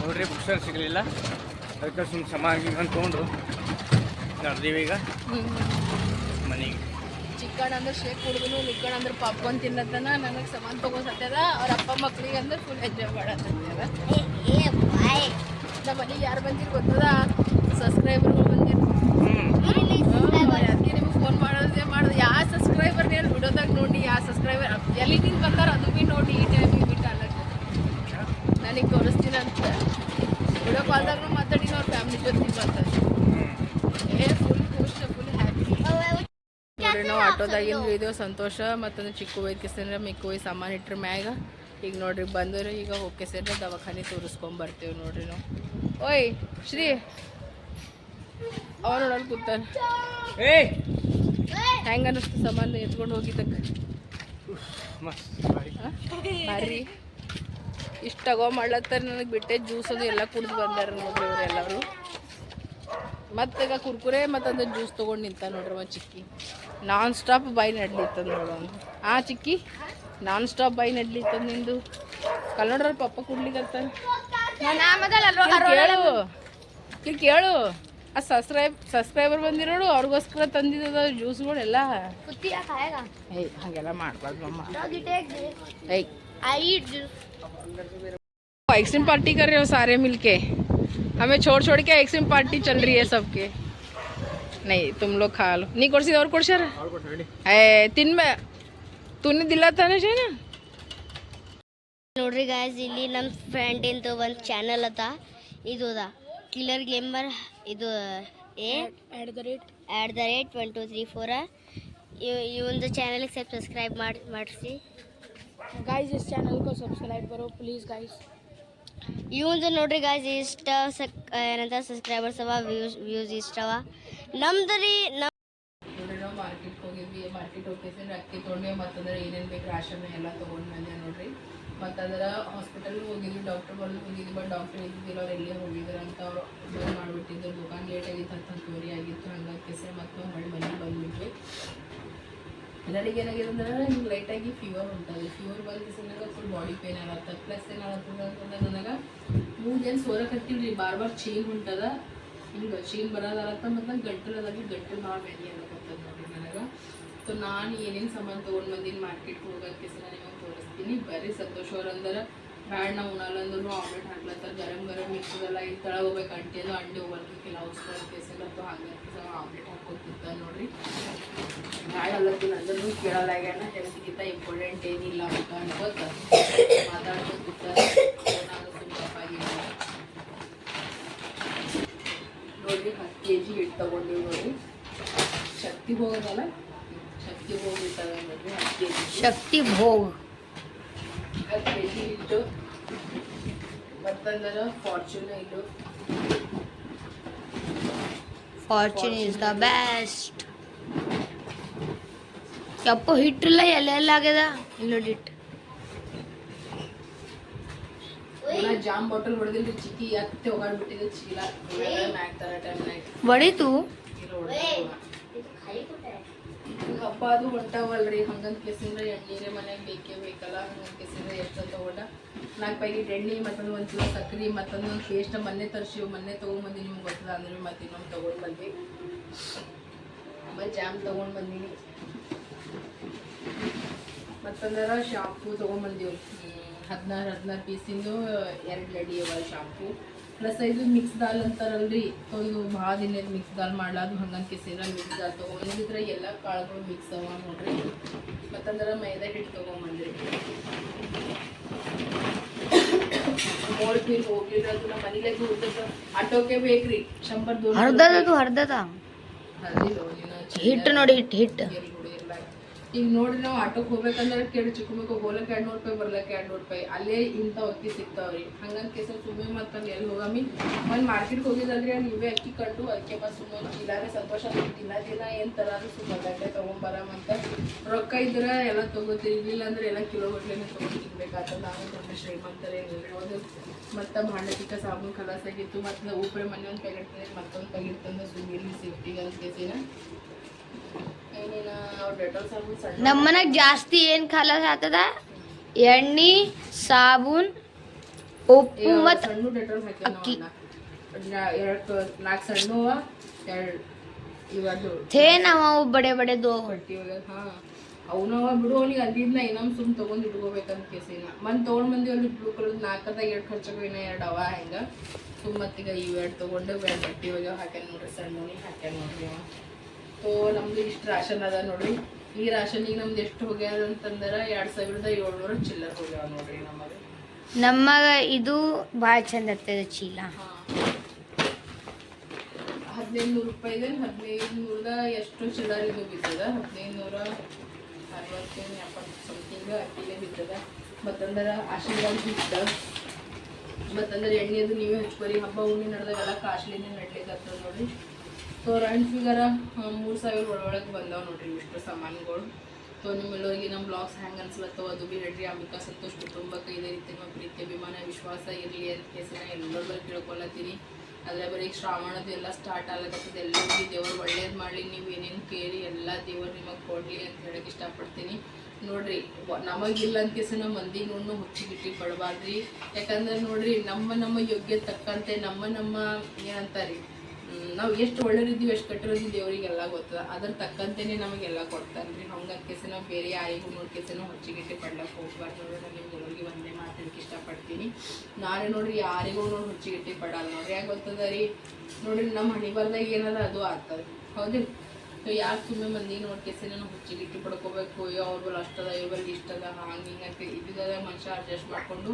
S4: ನೋಡ್ರಿ ಬುಕ್ ಸ್ಟಾಲ್ ಸಿಗಲಿಲ್ಲ. ಅದಕ್ಕೆ ಸುಮ್ಮನೆ ಸಮಾನ ಅಂತ ತೊಗೊಂಡು ನಡೆದೀವಿ ಈಗ. ಮನೆಗೆ.
S1: ಚಿಕನ್ ಅಂದ್ರೆ ಶೇಕ್ ಕುಡಿದ್ರು ನಿಗ್ಗಣ ಅಂದ್ರೆ ಪಾಪ್ಕಾರ್ನ್ ತಿನ್ನತ್ತನ ನನಗೆ ಸಾಮಾನು ಸತ್ಯದ. ಅವ್ರ ಅಪ್ಪ ಮಕ್ಳಿಗೆ ಅಂದ್ರೆ ಫುಲ್ ಎಂಜಾಯ್ ಮಾಡತ್ತದ ನಮ್ಮ ಮನೆಗೆ ಯಾರು ಬಂದಿರು ಗೊತ್ತದ? ಸಬ್ಸ್ಕ್ರೈಬರ್ ಬಂದಿರು ಅದಕ್ಕೆ ನಿಮಗೆ ಫೋನ್ ಮಾಡೋದೇ ಮಾಡೋದು. ಯಾವ ಸಬ್ಸ್ಕ್ರೈಬರ್ ಏನು ವಿಡಿಯೋದಾಗ ನೋಡಿ ಯಾವ ಸಬ್ಸ್ಕ್ರೈಬರ್ ಎಲ್ಲಿಂದ ಬಂದಾರ ಅದು ಭೀ ನೋಡಿ, ಈ ಟೈಮಿಗೆ ಬಿಟ್ಟು ಅಲ್ಲ. ನನಗೆ ತೋರಿಸ್ತೀನಿ ಅಂತ. ವಿಡಿಯೋ ಕಾಲ್ದಾಗ ಮಾತಾಡಿ ಅವ್ರ ಫ್ಯಾಮಿಲಿ ಜೊತೆ ಬರ್ತದೆ ಏ ಫುಲ್ ಖುಷ್ ಫುಲ್ ಹ್ಯಾಪಿ ನೋಡ್ರಿ ನಾವು ಆಟೋದಾಗಿಂದ ಇದೇವು ಸಂತೋಷ ಮತ್ತೊಂದು ಚಿಕ್ಕ ಒಯ್ದು ಕೆಸಂದ್ರೆ ಮಿಕ್ಕ ಒಯ್ದು ಸಾಮಾನು ಇಟ್ರ ಮ್ಯಾಗ. ಈಗ ನೋಡ್ರಿ ಬಂದ್ರೆ ಈಗ ಹೋಗಿ ಸೇರಿ ದವಾಖಾನೆ ತೋರಿಸ್ಕೊಂಡ್ ಬರ್ತೇವೆ ನೋಡ್ರಿ ನಾವು. ಓಯ್ ಶ್ರೀ. ಅವ ನೋಡಲ್
S4: ಏಯ್!
S1: ಹೆಂಗ ಅನ್ನಿಸ್ತು ಸಾಮಾನು ಎತ್ಕೊಂಡು ಹೋಗಿದ್ದಕ್ಕೆ ಬರ್ರಿ. ಇಷ್ಟು ತಗೋ ಮಾಡ್ಲತ್ತಾರ ನನಗೆ ಬಿಟ್ಟೆ ಜ್ಯೂಸ್ ಅದು ಎಲ್ಲ ಕುಡಿದು ಬಂದಾರ ನೋಡ್ರಿ ಇವರೆಲ್ಲರೂ ಮತ್ತೆ ಕುರ್ಕುರೆ ಮತ್ತೊಂದು ಜ್ಯೂಸ್ ತೊಗೊಂಡು ನಿಂತ ನೋಡ್ರಿ ಒಂದು ಚಿಕ್ಕಿ. ನಾನ್ ಸ್ಟಾಪ್ ಬೈ ನಡ್ಲಿತ್ತದ ನೋಡು ಅವ್ನು. ಆ ಚಿಕ್ಕಿ ನಾನ್ ಸ್ಟಾಪ್ ಬೈ ನಡ್ಲಿತ್ತಂದು ನಿಂದು. ಕಲ್ ನೋಡ್ರ ಪಪ್ಪ ಕುಡ್ಲಿಕ್ಕಂತ ಕೇಳು. ಇಲ್ಲಿ ಕೇಳು. ಆ ಸಬ್ಸ್ಕ್ರೈಬ್ ಸಬ್ಸ್ಕ್ರೈಬರ್ ಬಂದಿರೋಡು ಅವ್ರಿಗೋಸ್ಕರ ತಂದಿದ್ದದ ಜ್ಯೂಸ್ಗಳೆಲ್ಲ ಏಯ್ ಹಾಗೆಲ್ಲ ಮಾಡ್ಬಾರ್ದು ಮಮ್ಮ
S5: ಐ
S1: ಪಾರ್ಟಿ
S5: ಕರ್ರಿ ಸಾರೆ ಮಿಲ್ಕೆ.
S1: आइसक्रीम पार्टी कर रहे हो सारे मिलके हमें छोड़ छोड़ के आइसक्रीम पार्टी चल रही है सबके नहीं तुम लोग खा लो नहीं ಕೊಡ್ಸಿದ ಅವ್ರು ಕೊಡ್ಸ್ಯಾರ ಏ ತಿನ್ಮೆ ತುನಿ ದಿಲ್ಲ ತಾನೆ ಶೇನ
S2: ನೋಡ್ರಿ ಗಾಯ್ಸ್ ಇಲ್ಲಿ ನಮ್ಮ ಫ್ರೆಂಡಿಂದು ಒಂದು ಚಾನಲ್ ಅದ ಇದು ಅದ ಕಿಲ್ಲರ್ ಗೇಮರ್ ಇದು ಏ
S5: at the rate
S2: at the rate one two three four ಈ ಒಂದು ಚಾನಲ್ಗೆ ಸ್ವಲ್ಪ ಸಬ್ಸ್ಕ್ರೈಬ್ ಮಾಡಿ ಮಾಡಿಸಿ
S5: गाइस इस चैनल को सब्सक्राइब करो प्लीज गाइस
S2: ಒಂದು ನೋಡ್ರಿ ಗಾಯ್ಸ್ ಇಷ್ಟ ಸಕ್, ಏನಂತ ಸಬ್ಸ್ಕ್ರೈಬರ್ಸ್ ಅವ ವ್ಯೂಸ್ ವ್ಯೂಸ್ ಇಷ್ಟ ಅವ. ನಮ್ದು ರೀ ನಮ್ಮ
S1: ನೋಡ್ರಿ, ನಾವು ಮಾರ್ಕೆಟ್ಗೆ ಹೋಗಿ ಹೋಗಿದ್ವಿ ಮಾರ್ಕೆಟ್ ಹೋಗ್ತೇವೆ ಅಕ್ಕಿ ತೊಗೊಂಡ್ವಿ, ಮತ್ತಂದ್ರೆ ಏನೇನು ಬೇಕು ರಾಶನ್ ಎಲ್ಲ ತೊಗೊಂಡು ಬಂದೆ ನೋಡ್ರಿ. ಮತ್ತಂದ್ರೆ ಹಾಸ್ಪಿಟಲ್ಗೆ ಹೋಗಿದ್ವಿ ಡಾಕ್ಟರ್ ಬಂದು ಹೋಗಿದ್ವಿ ಬಟ್ ಡಾಕ್ಟರ್ ಇದ್ದಿದ್ದಿಲ್ಲ, ಅವ್ರು ಎಲ್ಲೇ ಹೋಗಿದ್ರು ಅಂತ ಅವ್ರು ಬಂದ್ ಮಾಡಿಬಿಟ್ಟಿದ್ರು. ದುಕಾನ್ ಲೇಟ್ ಆಗಿತ್ತು ಹತ್ತು ಹತ್ತುವರೆ ಆಗಿತ್ತು, ಹಂಗಾಗಿ ಮತ್ತು ಹೊಳ್ಳಿ ಮನೆಗೆ ಬಂದ್ಬಿಟ್ವಿ. ಎಲ್ಲರಿಗೆ ಏನಾಗಿದೆ ಹಿಂಗೆ ಲೈಟಾಗಿ ಫೀವರ್ ಉಂಟದ ಫೀವರ್ ಬಂದ ನನಗೆ ಫುಲ್ ಬಾಡಿ ಪೇನ್ ಆಗತ್ತೆ. ಪ್ಲಸ್ ಏನಾಗತ್ತದ ಅಂತಂದ್ರೆ ನನಗೆ ಮೂಗೇನು ರೀ ಬಾರ್ ಬಾರ್ ಚೀನ್ ಉಂಟದ. ಹಿಂಗೆ ಚೀನ್ ಬರೋದಾಗತ್ತ ಮತ್ತು ನಂಗೆ ಗಂಟಲದಾಗಿ ಗಂಟಲು ಭಾಳ ಬೆನ್ನಿ ಅನ್ನಕತ್ತದ ನೋಡಿ ನನಗೆ. ಸೊ ನಾನು ಏನೇನು ಸಾಮಾನು ತೊಗೊಂಡು ಬಂದೀನಿ ಮಾರ್ಕೆಟ್ಗೆ ಹೋಗೋಕ್ಕೆ ಸಹ ನಿಮಗೆ ತೋರಿಸ್ತೀನಿ. ಬರೀ ಸಂತೋಷ ಅವ್ರು ಅಂದ್ರೆ. ಬ್ಯಾಡ್ ನಾವು ಉಣಲ್ಲ ಅಂದ್ರೂ ಆಮ್ಲೆಟ್ ಹಾಕ್ಲತ್ತಾರ ಗರಂ ಗರಂ ಮಿಕ್ಸದಲ್ಲ ಇಲ್ಲಿ ತಳ ಹೋಗ್ಬೇಕು. ಅಂಟೇನು ಅಂಡೆ ಹೋಗ್ಬೇಕಿಲ್ಲ ಔಷಧ ಕೇಸಲ್ಲಂತೂ ಅಥವಾ ಹಂಗೆ ಆಮ್ಲೆಟ್ ಹಾಕೋತಿದ್ದ ನೋಡ್ರಿ. ಬ್ಯಾಡ್ ಅಲ್ಲತ್ತಿನ ಅಂದ್ರೂ ಕೇಳಲ್ಲ ಆಗ್ಯಾನ ಹೆಲ್ತ್ಗಿಂತ ಇಂಪಾರ್ಟೆಂಟ್ ಏನಿಲ್ಲ ಅಂತ ಅನ್ಕೋತ ಮಾತಾಡ್ಕೊತಿದ್ದ ನಾನು ಸುಮ್ಮನೆ ನೋಡ್ರಿ, ಹತ್ತು ಕೆ ಜಿ ಹಿಟ್ಟು ತಗೊಂಡಿವಿ ನೋಡ್ರಿ. ಶಕ್ತಿ ಹೋಗೋದಲ್ಲ ಶಕ್ತಿ ಹೋಗಿರ್ತಾರೆ ನೋಡ್ರಿ ಹತ್ತು ಕೆ ಜಿ
S2: ಶಕ್ತಿ ಭೋಗ್.
S1: ಹತ್ತು ಕೆ ಜಿ ಹಿಟ್ಟು ಮತ್ತಂದ್ರೆ ಫಾರ್ಚುನ್ ಇದು
S2: ಫಾರ್ಚೂನ್ ಇಸ್ ದ ಬೆಸ್ಟ್ ಯಪ್ಪ ಹಿಟ್ಟಿಲ್ಲ ಎಲ್ಲೆಲ್ಲ ಆಗ್ಯದ ಇಲ್ಲಿ ನೋಡಿ ಹಿಟ್ಟು
S1: ಎಲ್ಲ ಜಾಮ್ ಬಾಟಲ್ ಹೊಡೆದಿಲ್ರಿ ಚಿಕ್ಕಿ ಎತ್ತೆ ಹೋಗಾಡ್ಬಿಟ್ಟಿದೆ ಚೀಲ ಮ್ಯಾಕ್ ತರ ಟೈಮ್ನಾಗ
S2: ಬಡೀತು
S1: ಹಬ್ಬ ಅದು ಹೊಂಟಾವಲ್ರಿ ಹಂಗಂತ ಕೆಸಿಂದ್ರೆ ಎಣ್ಣೀರೆ ಮನೆಗೆ ಬೇಕೇ ಬೇಕಲ್ಲ ಹಂಗಂತ ಕೆಸಿಂದ್ರೆ ಎಷ್ಟು ತಗೊಂಡ. ನಾಲ್ಕು ಪ್ಯಾಕೆಟ್ ಎಣ್ಣೆ, ಮತ್ತೊಂದು ಒಂದು ಕಿಲೋ ಸಕ್ರೆ, ಮತ್ತೊಂದು ಒಂದು ಪೇಸ್ಟ್ ಮೊನ್ನೆ ತರ್ಸಿವ್, ಮೊನ್ನೆ ತೊಗೊಂಬಂದಿ ನಿಮ್ಗೆ ಗೊತ್ತಿಲ್ಲ ಅಂದ್ರೆ ಮತ್ತೆ ಇನ್ನೊಂದು ತೊಗೊಂಡು ಬಂದ್ವಿ ಆಮೇಲೆ ಜಾಮ್ ತೊಗೊಂಡು ಬಂದೀನಿ ಮತ್ತಂದ್ರೆ ಶಾಂಪೂ ತೊಗೊಂಬಂದೀವಿ. ಹದಿನಾರು ಹದಿನಾರು ಪೀಸಿಂದು ಎರಡು ಲಡಿ ಅವ ಶಾಂಪೂ. ಪ್ಲಸ್ ಇದು ಮಿಕ್ಸ್ ದಾಲ್ ಅಂತಾರಲ್ರಿ. ಇದು ಭಾಳ ದಿನ ಮಿಕ್ಸ್ ದಾಲ್ ಮಾಡ್ಲಾದು ಹಂಗಂತ ಕಿಸಿರ ಮಿಕ್ಸ್ ದಾಲ್ ತೊಗೊಂಬಂದಿದ್ರೆ ಎಲ್ಲ ಕಾಳುಗಳು ಮಿಕ್ಸ್ ಅವ ನೋಡ್ರಿ. ಮತ್ತಂದ್ರೆ ಮೈದಾ ಹಿಟ್ಟು ತೊಗೊಂಬಂದ್ರಿ. ಮೋಳ್ ಬೀರ್ ಹೋಗ್ಲಿಲ್ಲ ಅದು ನಮ್ಮ ಮನೇಲೆ ಉದ್ದದ ಆಟೋಕೆ ಬೇಕ್ರಿ. ಶಂಬರ್ ದೂರ
S2: ಅರ್ಧದದು ಅರ್ಧದ ಹಿಟ್ಟು ನೋಡಿ ಹಿಟ್ಟು ಹಿಟ್ಟು
S1: ಈಗ ನೋಡಿ ನಾವು ಆಟೋಕ್ ಹೋಗ್ಬೇಕಂದ್ರೆ ಕೇಳಿ ಚಿಕ್ಕಮಕ್ಕ ಹೋಲಕ್ಕೆ ಎರಡು ನೂರು ರೂಪಾಯಿ, ಬರ್ಲಕ್ಕೆ ಎರಡು ನೂರು ರೂಪಾಯಿ. ಅಲ್ಲೇ ಇಂಥ ಅಕ್ಕಿ ಸಿಗ್ತಾವ್ರಿ. ಹಂಗಂತ ಕೇಸ ಸುಮ್ಮನೆ ಮತ್ತಂದು ಎಲ್ಲಿ ಹೋಗಮ್ಮಿ ಒಂದು ಮಾರ್ಕೆಟ್ಗೆ ಹೋಗಿದ್ದಲ್ರಿ ಇವೇ ಅಕ್ಕಿ ಕಂಡು ಅದಕ್ಕೆ ಬಸ್ ಸುಮ್ಮನೆ ಇಲ್ಲಾರೆ ಸಂತೋಷ ದಿನ ದಿನ ಏನು ತರಾರು ಸುಮ್ಮನೆ ಗಂಟೆ ತೊಗೊಂಬರಮಂತ ರೊಕ್ಕ ಇದ್ರೆ ಎಲ್ಲ ಇರ್ಲಿಲ್ಲ ಅಂದ್ರೆ ಎಲ್ಲ ಕಿಲೋ ಗಟ್ಲೆನೆ ತೊಗೊಂಡು ತಿನ್ಬೇಕಾಗ್ತದೆ ನಾವು ದೊಡ್ಡ ಶ್ರೀಮಂತರ ಏನಿಲ್ಲ ಒಂದು ಮತ್ತು ಭಾಂಡಟಿಕ ಸಾಬೂನು ಕಲಾಸಾಗಿತ್ತು ಮತ್ತು ಉಪ್ರೆ ಮನೆ ಒಂದು ಪ್ಯಾಕೆಟ್ ಮತ್ತೊಂದು ಪ್ಯಾಕೆಟ್ ತಂದು ಸುಮ್ಮನೆ ಸೇಫ್ಟಿಗೆ ಅಂತ ಕೇಸಿನ ಏನೇನ ಅವ್ರು ಡೆಟಾಲ್ ಸಾಬೂನು ಸಣ್ಣ
S2: ನಮ್ಮ ಮನ್ಯಾಗ ಜಾಸ್ತಿ ಏನು ಖಾಲಾಸ್ ಆತದ ಎಣ್ಣೆ ಸಾಬೂನ್ ಉಪ್ಪು ಮತ್ತು ಅಕ್ಕಿ.
S1: ಎರಡು ನಾಲ್ಕು ಸಣ್ಣ ಎರಡು ಇವತ್ತು
S2: ಥೇ ನಾವು ಅವು ಬಡೆ ಬಡೆದು
S1: ಅವನವ ಬಿಡು ಅವನಿಗೆ ಅಂದಿದ್ನ ಇನ್ನೊಂದು ಸುಮ್ ತಗೊಂಡ್ ಇಟ್ಕೋಬೇಕಂತ ಕೇಸಿನ ಮನ್ ತಗೊಂಡ್ ಬಂದಿ ಅಲ್ಲಿ ಬ್ಲೂ ಕಲರ್ ನಾಲ್ಕದ ಎರಡು ಖರ್ಚಾಗ ಇನ್ನ ಎರಡು ಅವ ಹೆಂಗ. ಸುಮ್ಮತ್ತೀಗ ಇವ್ ಎರಡು ತಗೊಂಡು ಎರಡು ಬಟ್ಟೆ ಒಳಗೆ ಹಾಕ್ಯಾನ ನೋಡ್ರಿ ಸಣ್ಣ ಹಾಕ್ಯಾನ ನೋಡ್ರಿ ಅವ. ಸೊ ನಮ್ದು ಇಷ್ಟು ರಾಶನ್ ಅದ ನೋಡ್ರಿ. ಈ ರಾಶನಿಗೆ ನಮ್ದು ಎಷ್ಟು ಹೋಗ್ಯಾರ ಅಂತಂದ್ರೆ ಎರಡ್ ಸಾವಿರದ ಏಳ್ನೂರ ಚಿಲ್ಲರ್ ಹೋಗ್ಯಾವ ನೋಡ್ರಿ ನಮಗೆ
S2: ನಮ್ಮಗ ಇದು ಭಾಳ ಚಂದ ಇರ್ತದೆ ಚೀಲ.
S1: ಹದಿನೈದು ನೂರು ರೂಪಾಯಿದೆ ಹದಿನೈದು ನೂರದ ಎಷ್ಟು ಚಿಲ್ಲರ್ ಇದು ಬಿದ್ದದ. ಹದಿನೈದು ನೂರ ಅರವತ್ತೇನು ಎಪ್ಪತ್ತು ಸಮಥಿಂಗ್ ಅಕ್ಕಿಲೆ ಬಿದ್ದದ. ಮತ್ತಂದ್ರೆ ಆಶೀರ್ವಾದ ಬಿದ್ದ. ಮತ್ತಂದ್ರೆ ಎಣ್ಣೆದು ನೀವೇ ಹಚ್ಕೊರಿ. ಹಬ್ಬ ಹುಣ್ಣಿ ನಡೆದಾಗೆಲ್ಲ ಕಾಸ್ಟ್ಲಿನೇ ನಡ್ಲಿಕ್ಕೆ ನೋಡ್ರಿ. ಸೊ ರೌಂಡ್ ಫಿಗರ ಮೂರು ಸಾವಿರ ಒಳಗೊಳಗೆ ಬಂದಾವೆ ನೋಡಿರಿ ಇಷ್ಟು ಸಾಮಾನುಗಳು. ಸೊ ನಿಮ್ಮೆಲ್ಲರಿಗೆ ನಮ್ಮ ಬ್ಲಾಗ್ಸ್ ಹೆಂಗೆ ಅನ್ಸ್ಲತ್ತವ. ಅದು ಬಿ ಹೇಳ್ರಿ, ಅಂಬಿಕಾ ಸಂತೋಷ್ ಕುಟುಂಬಕ್ಕೆ ಇದೇ ರೀತಿ ನಮ್ಮ ಪ್ರೀತಿ, ಅಭಿಮಾನ, ವಿಶ್ವಾಸ ಇರಲಿ ಅಂತ ಕೇಸಿನ ಎಲ್ಲರೂ ಕೇಳ್ಕೊಳತ್ತೀನಿ ಅದರ ಬರೀ ಶ್ರಾವಣದ್ದು ಎಲ್ಲ ಸ್ಟಾರ್ಟ್ ಆಗ್ಲತ್ತದ ಎಲ್ಲರಿಗೂ ದೇವರು ಒಳ್ಳೇದು ಮಾಡಲಿ, ನೀವು ಏನೇನು ಕೇಳಿ ಎಲ್ಲ ದೇವರು ನಿಮಗೆ ಕೊಡಲಿ ಅಂತ ಹೇಳಕ್ಕೆ ಇಷ್ಟಪಡ್ತೀನಿ. ನೋಡ್ರಿ ನಮಗಿಲ್ಲ ಅಂತ ಕೇಸಿನ ಮಂದಿ ನೋಡು ಹುಚ್ಚಿಗಿಟ್ಟಿ ಪಡಬಾರ್ದ್ರಿ. ಯಾಕಂದ್ರೆ ನೋಡ್ರಿ, ನಮ್ಮ ನಮ್ಮ ಯೋಗ್ಯ ತಕ್ಕಂತೆ ನಮ್ಮ ನಮ್ಮ ಏನಂತಾರಿ ನಾವು ಎಷ್ಟು ಒಳ್ಳೆಯರಿದ್ದೀವಿ ಎಷ್ಟು ಕಟ್ಟಿರೋದು ದೇವರಿಗೆಲ್ಲ ಗೊತ್ತದ. ಅದ್ರ ತಕ್ಕಂತೆಯೇ ನಮಗೆಲ್ಲ ಕೊಡ್ತಾರೆ ರೀ ಹಂಗೆ ಕೆಸ ನಾವು ಬೇರೆ ಯಾರಿಗೂ ನೋಡ್ಕೇಸಿ ನಾವು ಹೊಚ್ಚಿಗಿಟ್ಟಿ ಪಡ್ಲಕ್ಕೆ ಹೋಗ್ಬಾರ್ದು ನಾನು ನಿಮ್ಗೆಲ್ಲರಿಗೆ ಒಂದೇ ಮಾತಾಡಕ್ಕೆ ಇಷ್ಟಪಡ್ತೀನಿ. ನಾನೇ ನೋಡ್ರಿ ಯಾರಿಗೂ ನೋಡಿ ಹೊಚ್ಚಿಗಿಟ್ಟು ಪಡಲ್ಲ ನೋಡ್ರಿ. ಯಾಕೆ ಗೊತ್ತದ ರೀ? ನೋಡ್ರಿ ನಮ್ಮ ಹಣಿ ಬರ್ದಾಗ ಏನದ ಅದು ಆಗ್ತದೆ. ಹೌದಿಲ್ಲ ಸೊ ಯಾಕೆ ಸುಮ್ಮನೆ ಮಂದಿ ನೋಡ್ಕೇಸಿ ನಾನು ಹುಚ್ಚಿಗಿಟ್ಟು ಪಡ್ಕೋಬೇಕು. ಅವ್ರ ಬಲ್ಲಿ ಅಷ್ಟದ ಇವ್ರ ಬಲ್ಲಿ ಇಷ್ಟದ, ಹಾಂಗೆ ಹಿಂಗೆ ಇದ್ದಿದ್ದಾಗ ಮನುಷ್ಯ ಅಡ್ಜಸ್ಟ್ ಮಾಡಿಕೊಂಡು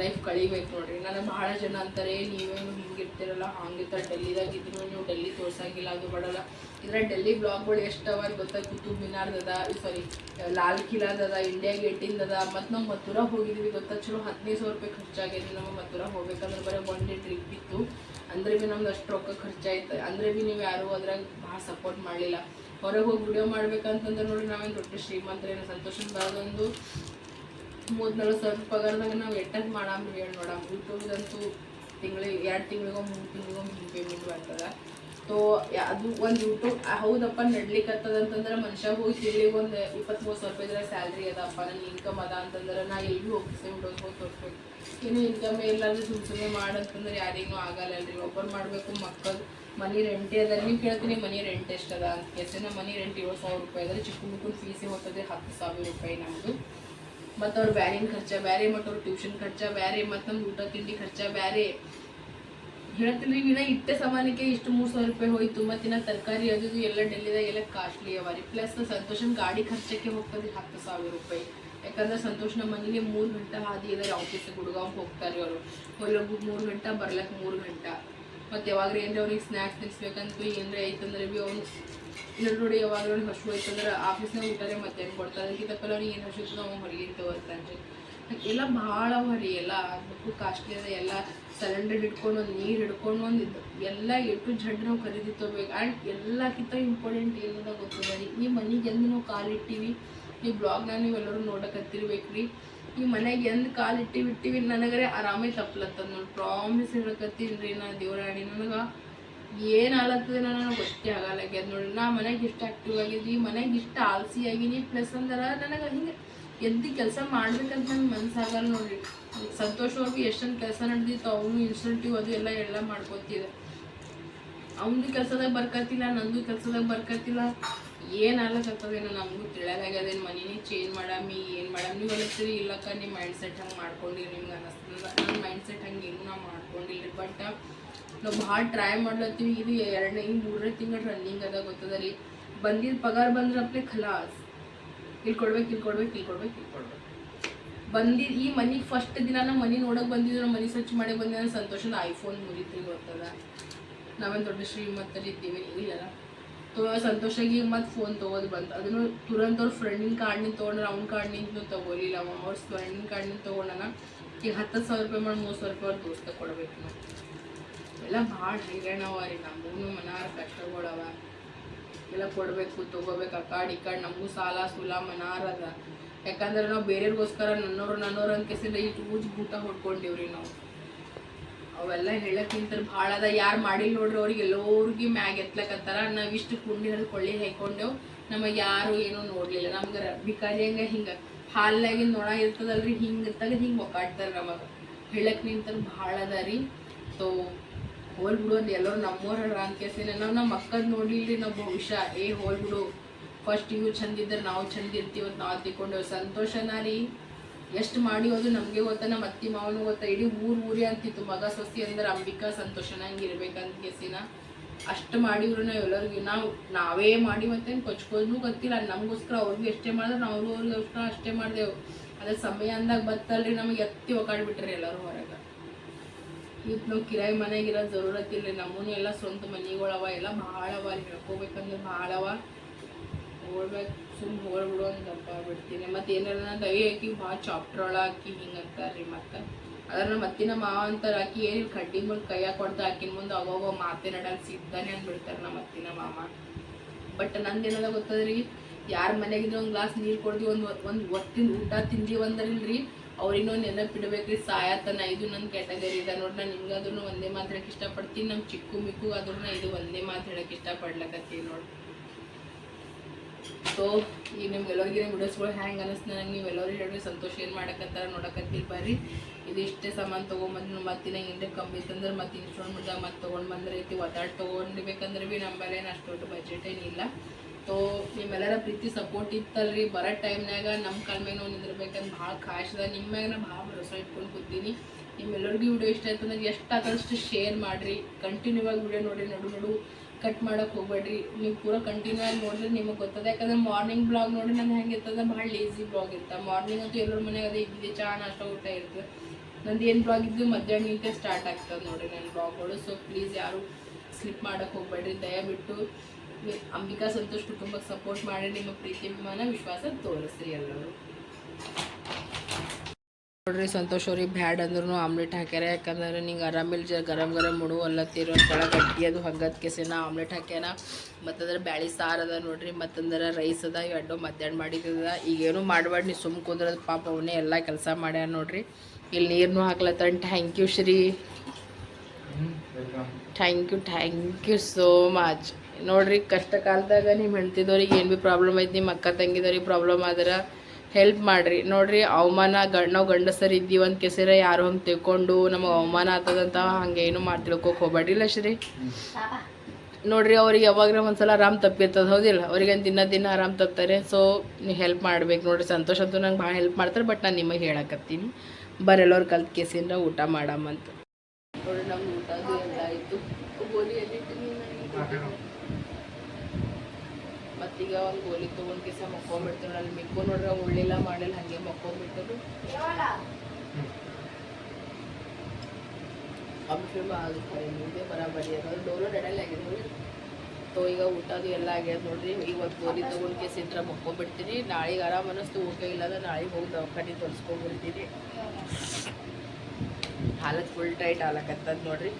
S1: ಲೈಫ್ ಕಳಿಬೇಕು ನೋಡ್ರಿ. ನನಗೆ ಭಾಳ ಜನ ಅಂತಾರೆ, ನೀವೇನು ಹಿಂಗಿರ್ತಿರಲ್ಲ ಹಂಗಿರ್ತಾರೆ ಡೆಲ್ಲಿದಾಗ ಇದ್ರು ನೀವು ಡೆಲ್ಲಿ ತೋರ್ಸಂಗಿಲ್ಲ, ಅದು ಬಡಲ್ಲ. ಇದ್ರ ಡೆಲ್ಲಿ ಬ್ಲಾಗ್ಗಳು ಎಷ್ಟು ಅವ ಗೊತ್ತಾ? ಕುತುಬ್ ಮಿನಾರ್ದದ ಸಾರಿ ಲಾಲ್ ಕಿಲಾದದ ಇಂಡಿಯಾ ಗೇಟಿಂದದ ಮತ್ತು ನಾವು ಮಥುರಾ ಹೋಗಿದ್ವಿ ಗೊತ್ತಾ? ಚಲೋ ಹದಿನೈದು ಸಾವಿರ ರೂಪಾಯಿ ಖರ್ಚಾಗೈತಿ ನಾವು ಮಥುರಾ ಹೋಗ್ಬೇಕಂದ್ರೆ ಬರೀ ಒನ್ ಡೇ ಟ್ರಿಪ್ ಇತ್ತು. ಅಂದರೆ ಭೀ ನಮ್ದು ಅಷ್ಟು ರೊಕ್ಕ ಖರ್ಚಾಯ್ತು. ಅಂದರೆ ಭೀ ನೀವು ಯಾರೂ ಅದ್ರಾಗ ಭಾಳ ಸಪೋರ್ಟ್ ಮಾಡಲಿಲ್ಲ. ಹೊರಗೆ ಹೋಗಿ ವಿಡಿಯೋ ಮಾಡ್ಬೇಕಂತಂದ್ರೆ ನೋಡಿ ನಾವೇನು ದೊಡ್ಡ ಶ್ರೀಮಂತರೇನು ಸಂತೋಷದ ಬರೋದೊಂದು ಮೂವತ್ತು ಸ್ವಲ್ಪ ಸಾವಿರ ಪಗಾರದಾಗ ನಾವು ಎಟ್ಟದ್ ಮಾಡಾಮ್ರಿ ಹೇಳಿ ನೋಡಮ್. ಯೂಟ್ಯೂಬ್ದಂತೂ ತಿಂಗಳಿಗೆ, ಎರಡು ತಿಂಗಳಿಗೋ, ಮೂರು ತಿಂಗಳಿಗೋ ಹಿಂಗೆ ಪೇಮೆಂಟ್ ಬರ್ತದೆ ಸೊ ಅದು ಒಂದು ಯೂಟ್ಯೂಬ್ ಹೌದಪ್ಪ ನಡ್ಲಿಕ್ಕೆ ಅಂತಂದ್ರೆ ಮನುಷ್ಯ ಹೋಗಿ ತಿಂಗಳಿಗೆ ಒಂದು ಇಪ್ಪತ್ತ್ ಮೂವತ್ತು ಸಾವಿರ ರೂಪಾಯಿ ಸ್ಯಾಲ್ರಿ ಅದಪ್ಪ ನನ್ನ ಇನ್ಕಮ್ ಅದ ಅಂತಂದ್ರೆ ನಾ ಎಲ್ಲಿ ಹೋಗ್ತೀನಿ ಹುಡುಗ ಹೋಗಿ ತೋರಿಸ್ಬೇಕು ಇನ್ನು ಇನ್ಕಮ್ ಇಲ್ಲಾಂದ್ರೆ ಸುಮ್ ಸುಮ್ಮನೆ ಮಾಡಂತಂದ್ರೆ ಯಾರಿಗೂ ಆಗಲ್ಲ ಅಲ್ರಿ. ಒಬ್ಬರು ಮಾಡಬೇಕು ಮಕ್ಕಳು. ಮನೆ ರೆಂಟೇ ಅದ. ನೀವು ಕೇಳ್ತೀನಿ, ಮನೆ ರೆಂಟ್ ಎಷ್ಟು ಅದ? ಅಂತ ನಮ್ಮ ಮನಿ ರೆಂಟ್ ಏಳು ಸಾವಿರ ರೂಪಾಯಿ ಅದ್ರೆ ಚಿಕ್ಕ ಮಕ್ಕಳು ಫೀಸೇ ಹೋಗ್ತದೆ ಹತ್ತು ಸಾವಿರ ರೂಪಾಯಿ ನಮ್ಮದು ಮತ್ತು ಅವ್ರ ಬ್ಯಾರಿನ ಖರ್ಚ ಬೇರೆ ಮತ್ತು ಅವ್ರ ಟ್ಯೂಷನ್ ಖರ್ಚ ಬೇರೆ ಮತ್ತು ನಮ್ಮ ಊಟ, ತಿಂಡಿ ಖರ್ಚ ಬೇರೆ ಹೇಳ್ತೀನಿ ಇನ್ನ ಇಟ್ಟೆ ಸಾಮಾನಿಗೆ ಇಷ್ಟು ಮೂರು ಸಾವಿರ ರೂಪಾಯಿ ಹೋಯ್ತು ಇನ್ನ ತರಕಾರಿ ಅದು ಎಲ್ಲ ಡೆಲ್ಲಿದಾಗ ಎಲ್ಲ ಕಾಸ್ಟ್ಲಿ ಅವ ರೀ. ಪ್ಲಸ್ ಸಂತೋಷನ್ ಗಾಡಿ ಖರ್ಚಕ್ಕೆ ಹೋಗ್ತದೆ ಹತ್ತು ಸಾವಿರ ರೂಪಾಯಿ. ಯಾಕಂದ್ರೆ ಸಂತೋಷ್ ನಮ್ಮ ಮನೆಗೆ ಮೂರು ಗಂಟೆ ಹಾದಿ ಇದೆ ಆಫೀಸಿಗೆ ಗುಡ್ಗಾಂವ್ ಹೋಗ್ತಾರೆ ಅವರು ಹೊಲೋಗಿ ಮೂರು ಗಂಟೆ ಬರ್ಲಕ್ಕೆ ಮೂರು ಗಂಟೆ. ಮತ್ತು ಯಾವಾಗ ಏನ್ರಿ ಅವ್ರಿಗೆ ಸ್ನ್ಯಾಕ್ಸ್ ತಿನ್ಸ್ಬೇಕಂತೂ ಆಯ್ತು ಐತಂದ್ರೆ ಭೀ ಅವ್ನು ಇಲ್ಲ ನೋಡಿ ಯಾವಾಗ ಹಸು ಐತಂದ್ರೆ ಆಫೀಸ್ನಾಗ ಊಟರೆ ಮತ್ತೆ ಕೊಡ್ತಾರೆ? ಅದಕ್ಕೆ ತಪ್ಪಲ್ಲ ಅವ್ನಿಗೆ ಏನು ಹಸು ಅವ್ನು ಹೊರಗೆ ತಗೋತಾನೆ ಎಲ್ಲ ಭಾಳ ಹೊರಿ ಎಲ್ಲ ಅದಕ್ಕೂ ಕಾಸ್ಟ್ಲಿ ಅದ ಎಲ್ಲ ಸಿಲಿಂಡರ್ ಇಟ್ಕೊಂಡು ಒಂದು ನೀರು ಹಿಡ್ಕೊಂಡು ಒಂದು ಎಲ್ಲ ಎಟ್ಟು ಜಡ್ ನಾವು ಖರೀದಿ ತಗೋಬೇಕು. ಆ್ಯಂಡ್ ಎಲ್ಲಕ್ಕಿಂತ ಇಂಪಾರ್ಟೆಂಟ್ ಏನದ ಗೊತ್ತದ ರೀ? ಈ ಮನೆಗೆ ಎಂದು ನಾವು ಕಾಲಿಟ್ಟಿವಿ ಈ ಬ್ಲಾಗ್ನ ನೀವೆಲ್ಲರೂ ನೋಡಕತ್ತಿರ್ಬೇಕು ರೀ ಈ ಮನೆಗೆ ಎಂದು ಕಾಲಿಟ್ಟಿವಿ ಬಿಟ್ಟಿವಿ ನನಗರೆ ಆರಾಮೇ ತಪ್ಪಲತ್ತದ ನೋಡಿ ಪ್ರಾಮಿಸ್ ಹೇಳಕತ್ತೀನಿ ರೀ ನಾ ದೇವರಾಣಿ. ನನಗೆ ಏನು ಆಲತ್ತದ ನನಗೆ ಗೊತ್ತೇ ಆಗಲ್ಲ. ಆಗ್ಯದ ನೋಡಿ, ನಾ ಮನೆಗೆ ಇಷ್ಟ ಆ್ಯಕ್ಟಿವ್ ಆಗಿದ್ವಿ ಮನೆಗೆ ಇಷ್ಟ ಆಲ್ಸಿ ಆಗೀನಿ ಪ್ಲಸ್ ಅಂದ್ರೆ ನನಗೆ ಹಿಂಗೆ ಎದ್ದು ಕೆಲಸ ಮಾಡ್ಬೇಕಂತ ನಂಗೆ ಮನ್ಸಾಗಲ್ಲ ನೋಡ್ರಿ. ಸಂತೋಷವಾಗಿ ಎಷ್ಟೊಂದು ಕೆಲಸ ನಡೆದಿತ್ತು, ಅವನು ಇನ್ಸಲ್ಟಿವ್ ಅದು ಎಲ್ಲ ಎಲ್ಲ ಮಾಡ್ಕೊತಿದೆ ಅವನದು ಕೆಲಸದಾಗ ಬರ್ಕತ್ತಿಲ್ಲ, ನಂದು ಕೆಲಸದಾಗ ಬರ್ಕತ್ತಿಲ್ಲ. ಏನು ಆಗ್ಲಕತ್ತದೇನೋ ನಮಗೂ ತಿಳಿಯಲಾಗ್ಯದೇನು ಮನೇನೆ ಚೇಂಜ್ ಮಾಡಾಮಿ ಏನು ಮಾಡಾಮಿ. ನೀವು ಅನಿಸ್ತೀರಿ ಇಲ್ಲಕ್ಕ ನಿಮ್ಮ ಮೈಂಡ್ ಸೆಟ್ ಹಂಗೆ ಮಾಡ್ಕೊಂಡಿರಿ ನಿಮ್ಗೆ ಅನ್ನಿಸ್ತದ. ನನ್ನ ಮೈಂಡ್ ಸೆಟ್ ಹಂಗೆ ಏನು ನಾವು ಮಾಡ್ಕೊಂಡಿಲ್ರಿ. ಬಟ್ ನಾವು ಭಾಳ ಟ್ರೈ ಮಾಡ್ಲತ್ತೀವಿ. ಇದು ಎರಡನೇ ಹಿಂಗೆ ಮೂರನೇ ತಿಂಗಳು ರನ್ನಿಂಗ್ ಅದ ಗೊತ್ತದ ರೀ ಬಂದಿದ್ದ ಪಗಾರ ಬಂದ್ರಪ್ಲೆ ಖಲಾಸ್. ಇಲ್ಲಿ ಕೊಡ್ಬೇಕು ಇಲ್ಲಿ ಕೊಡ್ಬೇಕು ಇಲ್ಲಿ ಕೊಡ್ಬೇಕು ಇಲ್ಲಿ ಕೊಡ್ಬೇಕು. ಬಂದಿದ್ದು ಈ ಮನೆಗೆ ಫಸ್ಟ್ ದಿನ ನಮ್ಮ ಮನೆ ನೋಡೋಕೆ ಬಂದಿದ್ರು ಮನೆ ಸ್ವಚ್ಛ ಮಾಡಿ ಬಂದಿದ್ದ ಸಂತೋಷದ ಐಫೋನ್ ಮುರಿತ್ರಿ ಗೊತ್ತದ. ನಾವೇನು ದೊಡ್ಡ ಇಲ್ಲಲ್ಲ. ತೋ ಸಂತೋಷಾಗಿ ಮತ್ತೆ ಫೋನ್ ತೊಗೋದು ಬಂತು. ಅದನ್ನು ತುರಂತ ಅವ್ರ ಫ್ರೆಂಡಿನ ಕಾರ್ಡ್ನಿಂದ ತೊಗೊಂಡ್ರೆ, ಅವ್ನ ಕಾರ್ಡ್ನಿಂದ ತೊಗೊಲಿಲ್ಲ ಅವ. ಅವ್ರ ಫ್ರೆಂಡಿನ ಕಾರ್ಡ್ನಿಂದ ತೊಗೊಂಡನ, ಈಗ ಹತ್ತು ಸಾವಿರ ರೂಪಾಯಿ ಮಾಡಿ ಮೂರು ಸಾವಿರ ರೂಪಾಯಿ ಅವ್ರ ದೋಸ್ತ ಕೊಡ್ಬೇಕು ನಾವು. ಎಲ್ಲ ಭಾಳ ಹೈರಾಣ ಅವ ರೀ. ನಮಗೂ ಮನಾರ ಕಷ್ಟಗಳವ. ಎಲ್ಲ ಕೊಡಬೇಕು, ತೊಗೋಬೇಕು, ಆ ಕಾರ್ಡ್ ಈ ಕಾರ್ಡ್ ನಮಗೂ ಸಾಲ ಸುಲ ಮನಾರ ಅದ. ಯಾಕಂದ್ರೆ ನಾವು ಬೇರೆಯವ್ರಿಗೋಸ್ಕರ ನನ್ನೋರು ನನ್ನೋರು ಅಂತ ಕೆಸಿಂದ ಇಟ್ಟು ಊಜ್ ಊಟ ಹೊಡ್ಕೊಂಡೇವ್ರಿ ನಾವು. ಅವೆಲ್ಲ ಹೇಳಕ್ಕಿಂತ ಭಾಳ ಅದ. ಯಾರು ಮಾಡಿಲ್ಲ ನೋಡ್ರಿ ಅವ್ರಿಗೆ ಎಲ್ಲೋರ್ಗಿ ಮ್ಯಾಗ ಎತ್ಲಕತ್ತಾರ. ನಾವು ಇಷ್ಟು ಕುಂಡಿ ಹಿಡಿದು ಕೊಳ್ಳಿ ಹೈಕೊಂಡೆವು. ನಮಗೆ ಯಾರು ಏನೂ ನೋಡಲಿಲ್ಲ. ನಮ್ಗೆ ಬಿಕಾರಿ ಹಂಗ ಹಿಂಗೆ ಹಾಲ್ನಾಗಿನ ನೊಣ ಇರ್ತದಲ್ರಿ, ಹಿಂಗ ತೆಗೆದು ಹಿಂಗೆ ಒಕ್ಕಾಡ್ತಾರ ನಮಗೆ. ಹೇಳಕ್ಕೆ ನಿಂತ ಭಾಳ ಅದ ರೀ. ಸೊ ಹೋಲ್ ಬಿಡು ಅಂದ್ರೆ ಎಲ್ಲರೂ ನಮ್ಮೋರ ಅಂದ್ಕೇಸಿನ ನಾವು ನಮ್ಮ ಅಕ್ಕದ್ ನೋಡಿಲ್ರಿ ನಾವು ಭವಿಷ್ಯ. ಏ ಹೋಲ್ ಬಿಡು. ಫಸ್ಟ್ ಇವ್ರು ಚಂದ ನಾವ್ ನಾವು ಚಂದ ಇರ್ತೀವಿ ಅಂತ ನಾವು ತಿಳ್ಕೊಂಡೇವು. ಸಂತೋಷನ ರೀ. ಎಷ್ಟು ಮಾಡಿ ಹೋದ್ರು ನಮಗೆ ಗೊತ್ತಾ ನಮ್ಮ ಅತ್ತಿ ಮಾವನು ಗೊತ್ತಾ ಇಡೀ ಊರು ಊರಿ ಅಂತಿತ್ತು. ಮಗ ಸೊಸಿ ಅಂದ್ರೆ ಅಂಬಿಕಾ ಸಂತೋಷ ನಂಗೆ ಇರ್ಬೇಕಂತ ಕೇಸಿನ. ಅಷ್ಟು ಮಾಡಿದ್ರು ಎಲ್ಲರಿಗೂ ನಾವು, ನಾವೇ ಮಾಡಿ ಮತ್ತೆ ಕೊಚ್ಕೋದ್ನು ಗೊತ್ತಿಲ್ಲ. ನಮಗೋಸ್ಕರ ಅವ್ರಿಗೂ ಎಷ್ಟೇ ಮಾಡಿದ್ರೆ ನಾವು ಅವ್ರಿಗೋಸ್ಕರ ಅಷ್ಟೇ ಮಾಡಿದೆವು. ಅದ್ರ ಸಮಯ ಅಂದಾಗ ಬತ್ತಲ್ರಿ ನಮಗೆ ಎತ್ತಿ ಒಕಾಡ್ಬಿಟ್ರಿ ಎಲ್ಲರೂ ಹೊರಗೆ. ಇವತ್ತು ನಾವು ಕಿರಾಯಿ ಮನೆಗಿರೋ ಜರೂರತ್ ಇಲ್ರಿ. ನಮ್ಮನು ಎಲ್ಲ ಸ್ವಂತ ಮನೆಗಳವ, ಎಲ್ಲ ಭಾಳ ಅವ ಹೇಳ್ಕೊಬೇಕಂದ್ರೆ ಭಾಳ ಅವ ಸುಮ್ಮನೆ ಹೋಗ್ಬಿಡು ಅಂತ ದಪ್ಪ ಬಿಡ್ತೀನಿ ಮತ್ತು ಏನಾರ ನಾನು ದವಿ ಹಾಕಿ ಭಾಳ ಚಾಪ್ಟರ್ ಒಳ ಹಾಕಿ ಹಿಂಗೆ ಅಂತಾರ್ರಿ ಮತ್ತೆ. ಅದ್ರ ನಮ್ಮ ಅತ್ತಿನ ಮಾವ ಅಂತಾರೆ ಆಕಿ ಏನು ಕಡ್ಡಿ ಮುಂದೆ ಕೈಯಾಗ ಕೊಡ್ತಾ ಆಕಿನ ಮುಂದೆ ಅವಾಗ ಮಾತೇ ನಡಲ್ ಸಿದ್ದಾನೆ ಅಂದ್ಬಿಡ್ತಾರೆ ನಮ್ಮ ಅತ್ತಿನ ಮಾಮ. ಬಟ್ ನಂದೇನದ ಗೊತ್ತದ್ರಿ? ಯಾರ ಮನೆಗಿದ್ರೆ ಒಂದು ಗ್ಲಾಸ್ ನೀರು ಕೊಡ್ತೀವಿ ಒಂದು ಒಂದು ಒತ್ತಿನ ಊಟ ತಿಂದೀವಿ ಅಂದ್ರಿಲ್ರಿ ಅವ್ರಿನ್ನೂ ನೆನಪಿಡ್ಬೇಕ್ರಿ ಸಾಯತನ ಇದು ನನ್ನ ಕ್ಯಾಟಗರಿ ಇದೆ. ನೋಡಿ ನಾನು ನಿಮ್ಗೆ ಅದನ್ನು ಒಂದೇ ಮಾತು ಹೇಳಕ್ಕೆ ಇಷ್ಟಪಡ್ತೀನಿ. ನಮ್ಮ ಚಿಕ್ಕು ಮಿಕ್ಕು ಅದನ್ನ ಇದು ಒಂದೇ ಮಾತು ಹೇಳಕ್ಕೆ ಇಷ್ಟಪಡ್ಲಕತ್ತೀನಿ ನೋಡಿ. ಸೊ ಈಗ ನಿಮ್ಗೆಲ್ಲರಿಗಿನ ವಿಡಿಯೋಸ್ಗಳು ಹ್ಯಾಂಗೆ ಅನ್ನಿಸ್ತು ನನಗೆ ನೀವು ಎಲ್ಲರೂ ಹೇಳ್ರಿ ಸಂತೋಷ ಏನು ಮಾಡಕತ್ತಾರ ನೋಡಕತ್ತೀರಿ ಬರ್ರಿ. ಇದು ಇಷ್ಟೇ ಸಾಮಾನು ತೊಗೊಂಬಂದು ಮತ್ತೆ ನಂಗೆ ಏನ್ರಿ ಕಮ್ಮಿ ಇತ್ತಂದ್ರೆ ಮತ್ತೆ ಇನ್ಸ್ಟಾಲ್ ಮುಂದಾಗ ಮತ್ತೆ ತೊಗೊಂಡು ಬಂದ್ರೆ ಐತಿ ಒತ್ತಾಡ್ ತೊಗೊಂಡ್ಬೇಕಂದ್ರೆ ಭೀ ನಮ್ಮಲ್ಲೇನು ಅಷ್ಟೊಟ್ಟು ಬಜೆಟ್ ಏನಿಲ್ಲ ಸೊ ನಿಮ್ಮೆಲ್ಲರ ಪ್ರೀತಿ ಸಪೋರ್ಟ್ ಇತ್ತಲ್ರಿ. ಬರೋ ಟೈಮ್ನಾಗ ನಮ್ಮ ಕಾಲ ಮೇಲೆ ನಾವು ನಿಂದಿರ್ಬೇಕಂದ್ರೆ ಭಾಳ ಕಾಯ್ಸದ ನಿಮ್ಮ ಮ್ಯಾಗ ನಾ ಭಾಳ ಭರೋಸಾ ಇಟ್ಕೊಂಡು ಕೂತೀನಿ. ನಿಮ್ಮೆಲ್ಲರಿಗೂ ವಿಡಿಯೋ ಇಷ್ಟ ಆಯ್ತು ಅಂದ್ರೆ ಎಷ್ಟು ಆದಷ್ಟು ಶೇರ್ ಮಾಡಿರಿ. ಕಂಟಿನ್ಯೂ ಆಗಿ ವಿಡಿಯೋ ನೋಡಿರಿ. ನಡು ನಡು ಕಟ್ ಮಾಡೋಕೆ ಹೋಗ್ಬೇಡ್ರಿ. ನೀವು ಪೂರ ಕಂಟಿನ್ಯೂ ಆಗಿ ನೋಡಿದ್ರೆ ನಿಮಗೆ ಗೊತ್ತದೆ. ಯಾಕಂದ್ರೆ ಮಾರ್ನಿಂಗ್ ಬ್ಲಾಗ್ ನೋಡಿ ನಂದು ಹೆಂಗೆ ಇರ್ತದೆ ಭಾಳ ಲೇಸಿ ಬ್ಲಾಗ್ ಇರ್ತದೆ ಮಾರ್ನಿಂಗ್ ಅಂತೂ ಎಲ್ಲರ ಮನೆಗೆ ಅದೇ ಇದ್ದಿದೆ ಚಹಾ ನಾಷ್ಟ, ಊಟ ಇರ್ತದೆ. ನಂದು ಏನು ಬ್ಲಾಗ್ ಇದ್ದು ಮಧ್ಯಾಹ್ನಕ್ಕೆ ಸ್ಟಾರ್ಟ್ ಆಗ್ತದೆ ನೋಡಿ ನನ್ನ ಬ್ಲಾಗ್ಗಳು ಸೊ ಪ್ಲೀಸ್ ಯಾರು ಸ್ಲಿಪ್ ಮಾಡೋಕೆ ಹೋಗ್ಬೇಡ್ರಿ. ದಯವಿಟ್ಟು ಅಂಬಿಕಾ ಸಂತೋಷ್ ಕುಟುಂಬಕ್ಕೆ ಸಪೋರ್ಟ್ ಮಾಡಿ ನಿಮ್ಮ ಪ್ರೀತಿ, ಅಭಿಮಾನ, ವಿಶ್ವಾಸ ತೋರಿಸ್ರಿ ಎಲ್ಲರೂ. ನೋಡ್ರಿ ಸಂತೋಷ್ ಅವ್ರಿಗೆ ಬ್ಯಾಡ್ ಅಂದ್ರೂ ಆಮ್ಲೆಟ್ ಹಾಕ್ಯಾರ, ಯಾಕಂದ್ರೆ ನಿಂಗೆ ಆರಾಮಿಲ್ಲ ಜ ಗರಂ ಗರಂ ಮುಡು ಅಲ್ಲತ್ತಿರೋ ಕೆಳಗೆ ಗಟ್ಟಿ ಅದು ಹಗ್ಗದ ಕೆಸಿನ ಆಮ್ಲೆಟ್ ಹಾಕ್ಯಾನ. ಮತ್ತಂದ್ರೆ ಬ್ಯಾಳಿ ಸಾರು ಅದ ನೋಡ್ರಿ, ಮತ್ತಂದ್ರೆ ರೈಸ್ ಅದ ಎಡ್ಡು ಮಧ್ಯಾಹ್ನ ಮಾಡಿದ್ದದ. ಈಗೇನು ಮಾಡಬೇಡ ನೀ ಸುಮ್ಮ ಕುಂದ್ರದ ಪಾಪ ಅವನೇ ಎಲ್ಲ ಕೆಲಸ ಮಾಡ್ಯಾನ ನೋಡ್ರಿ. ಇಲ್ಲಿ ನೀರನ್ನು ಹಾಕ್ಲತ್ತಾನ. Thank you Shri. Thank you thank you so much ನೋಡ್ರಿ ಕಷ್ಟ ಕಾಲದಾಗ ನಿಮ್ಮ ಹೆಂಡ್ತಿದವ್ರಿಗೆ ಏನು ಭೀ ಪ್ರಾಬ್ಲಮ್ ಐತಿ ನಿಮ್ಮ ಅಕ್ಕ ತಂಗಿದವ್ರಿಗೆ ಪ್ರಾಬ್ಲಮ್ ಆದ್ರೆ ಹೆಲ್ಪ್ ಮಾಡ್ರಿ. ನೋಡ್ರಿ, ಅವಮಾನ ಗಂಡ ನಾವು ಗಂಡಸರು ಇದ್ದೀವಿ ಅಂತ ಕೆಸರ ಯಾರು ಹಂಗೆ ತಿಳ್ಕೊಂಡು ನಮಗೆ ಅವಮಾನ ಆಗ್ತದಂತ ಹಂಗೆ ಏನು ಮಾಡಿ ಹೋಗ್ಬಾಡ್ರಿಲ್ಲ ಶ್ರೀ? ನೋಡ್ರಿ, ಅವ್ರಿಗೆ ಯಾವಾಗ ಒಂದ್ಸಲ ಆರಾಮ್ ತಪ್ಪಿರ್ತದೆ, ಹೌದಿಲ್ಲ? ಅವ್ರಿಗೆ ದಿನ ದಿನ ಆರಾಮ್ ತಪ್ತಾರೆ. ಸೊ ನೀವು ಹೆಲ್ಪ್ ಮಾಡ್ಬೇಕು ನೋಡ್ರಿ. ಸಂತೋಷ ಅಂತೂ ನಂಗೆ ಭಾಳ ಹೆಲ್ಪ್ ಮಾಡ್ತಾರೆ, ಬಟ್ ನಾನು ನಿಮಗೆ ಹೇಳಕತ್ತೀನಿ. ಬರೆಲ್ಲವ್ರು ಕಲ್ತ್ ಕೇಸಿಂದ ಊಟ ಮಾಡಮ್ಮಂತ ನೋಡ್ರಿ ನಮ್ಗೆ ಊಟ ಎಲ್ಲ ಆಯಿತು ಎಲ್ಲಿಟ್ಟಿನಿ ಒಂದು ಗೋಲಿ ತೊಗೊಂಡು ಕಿಸ ಮಕ್ಕೊಂಬಿಡ್ತಾರೆ ಅಲ್ಲಿ ಮಿಕ್ಕು ನೋಡ್ರೆ ಉಳ್ಳಿಲ್ಲ ಮಾಡಿಲ್ಲ ಹಾಗೆ ಮಕ್ಕೊಂಬಿಟ್ಟರು ಫಿಲ್ಮ್ ಆಗುತ್ತೆ ಮುಂದೆ ಬರಾಬರಿ ಅದು. ಡೋಲು ರೆಡಲ್ ಆಗಿದೆ ಸೊ ಈಗ ಊಟದು ಎಲ್ಲ ಆಗ್ಯದ ನೋಡ್ರಿ. ಒಂದು ಗೋಲಿ ತೊಗೊಂಡು ಕೇಸ್ ಇದ್ರೆ ಮಕ್ಕೊಂಬಿಡ್ತೀನಿ ನಾಳೆಗೆ ಆರಾಮ್ ಅನ್ನಿಸ್ತು ಊಟ ಇಲ್ಲದ ನಾಳೆಗೆ ಹೋಗಿ ದವಾಖಾನೆ ತೋರಿಸ್ಕೊಂಡ್ಬಿಡ್ತೀನಿ ಹಾಲತ್ ಫುಲ್ ಟೈಟ್ ಆಲಕತ್ತದ ನೋಡ್ರಿ.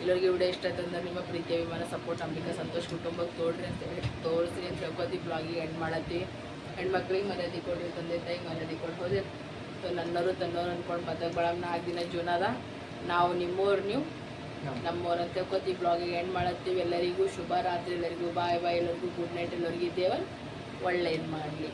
S1: ಇಲ್ಲರಿಗೆ ವಿಡಿಯೋ ಇಷ್ಟ ಆಯ್ತಂದ್ರೆ ನಿಮ್ಮ ಪ್ರೀತಿ ಅಭಿಮಾನ ಸಪೋರ್ಟ್, ಅಂಬಿಕಾ, ಸಂತೋಷ್ ಕುಟುಂಬಕ್ಕೆ ತೋಡ್ರಿ ಅಂತ ಹೇಳಿ ತೋರಿಸ್ರಿ ಅಂತ ಹೇಳ್ಕೊತಿ ಬ್ಲಾಗಿಗೆ ಎಂಡ್ ಮಾಡತ್ತಿ ಹೆಣ್ಮಕ್ಳಿಗೆ ಮರ್ಯಾದೆ ಕೊಡ್ರಿ ತಂದೆ ತಾಯಿಗೆ ಮರ್ಯಾದೆ ಕೊಟ್ಟು ಹೋದ್ರೆ ಸೊ ನನ್ನವರು ತನ್ನೋರು ಅಂದ್ಕೊಂಡು ಬಳಮ್. ನಾಲ್ಕು ದಿನ ಜೂನ್ ಅದ ನಾವು ನಿಮ್ಮೋರು, ನೀವು ನಮ್ಮವ್ರು ಅಂತ ಹೇಳ್ಕೊತಿ ಬ್ಲಾಗಿಗೆ ಎಂಡ್ ಮಾಡತ್ತೀವಿ. ಎಲ್ಲರಿಗೂ ಶುಭ ರಾತ್ರಿ. ಎಲ್ಲರಿಗೂ ಬಾಯ್ ಬಾಯ್ ಎಲ್ಲರಿಗೂ ಗುಡ್ ನೈಟ್ ಎಲ್ಲರಿಗೂ ಇದ್ದೇವಲ್ಲ ಒಳ್ಳೇದು ಮಾಡಲಿ.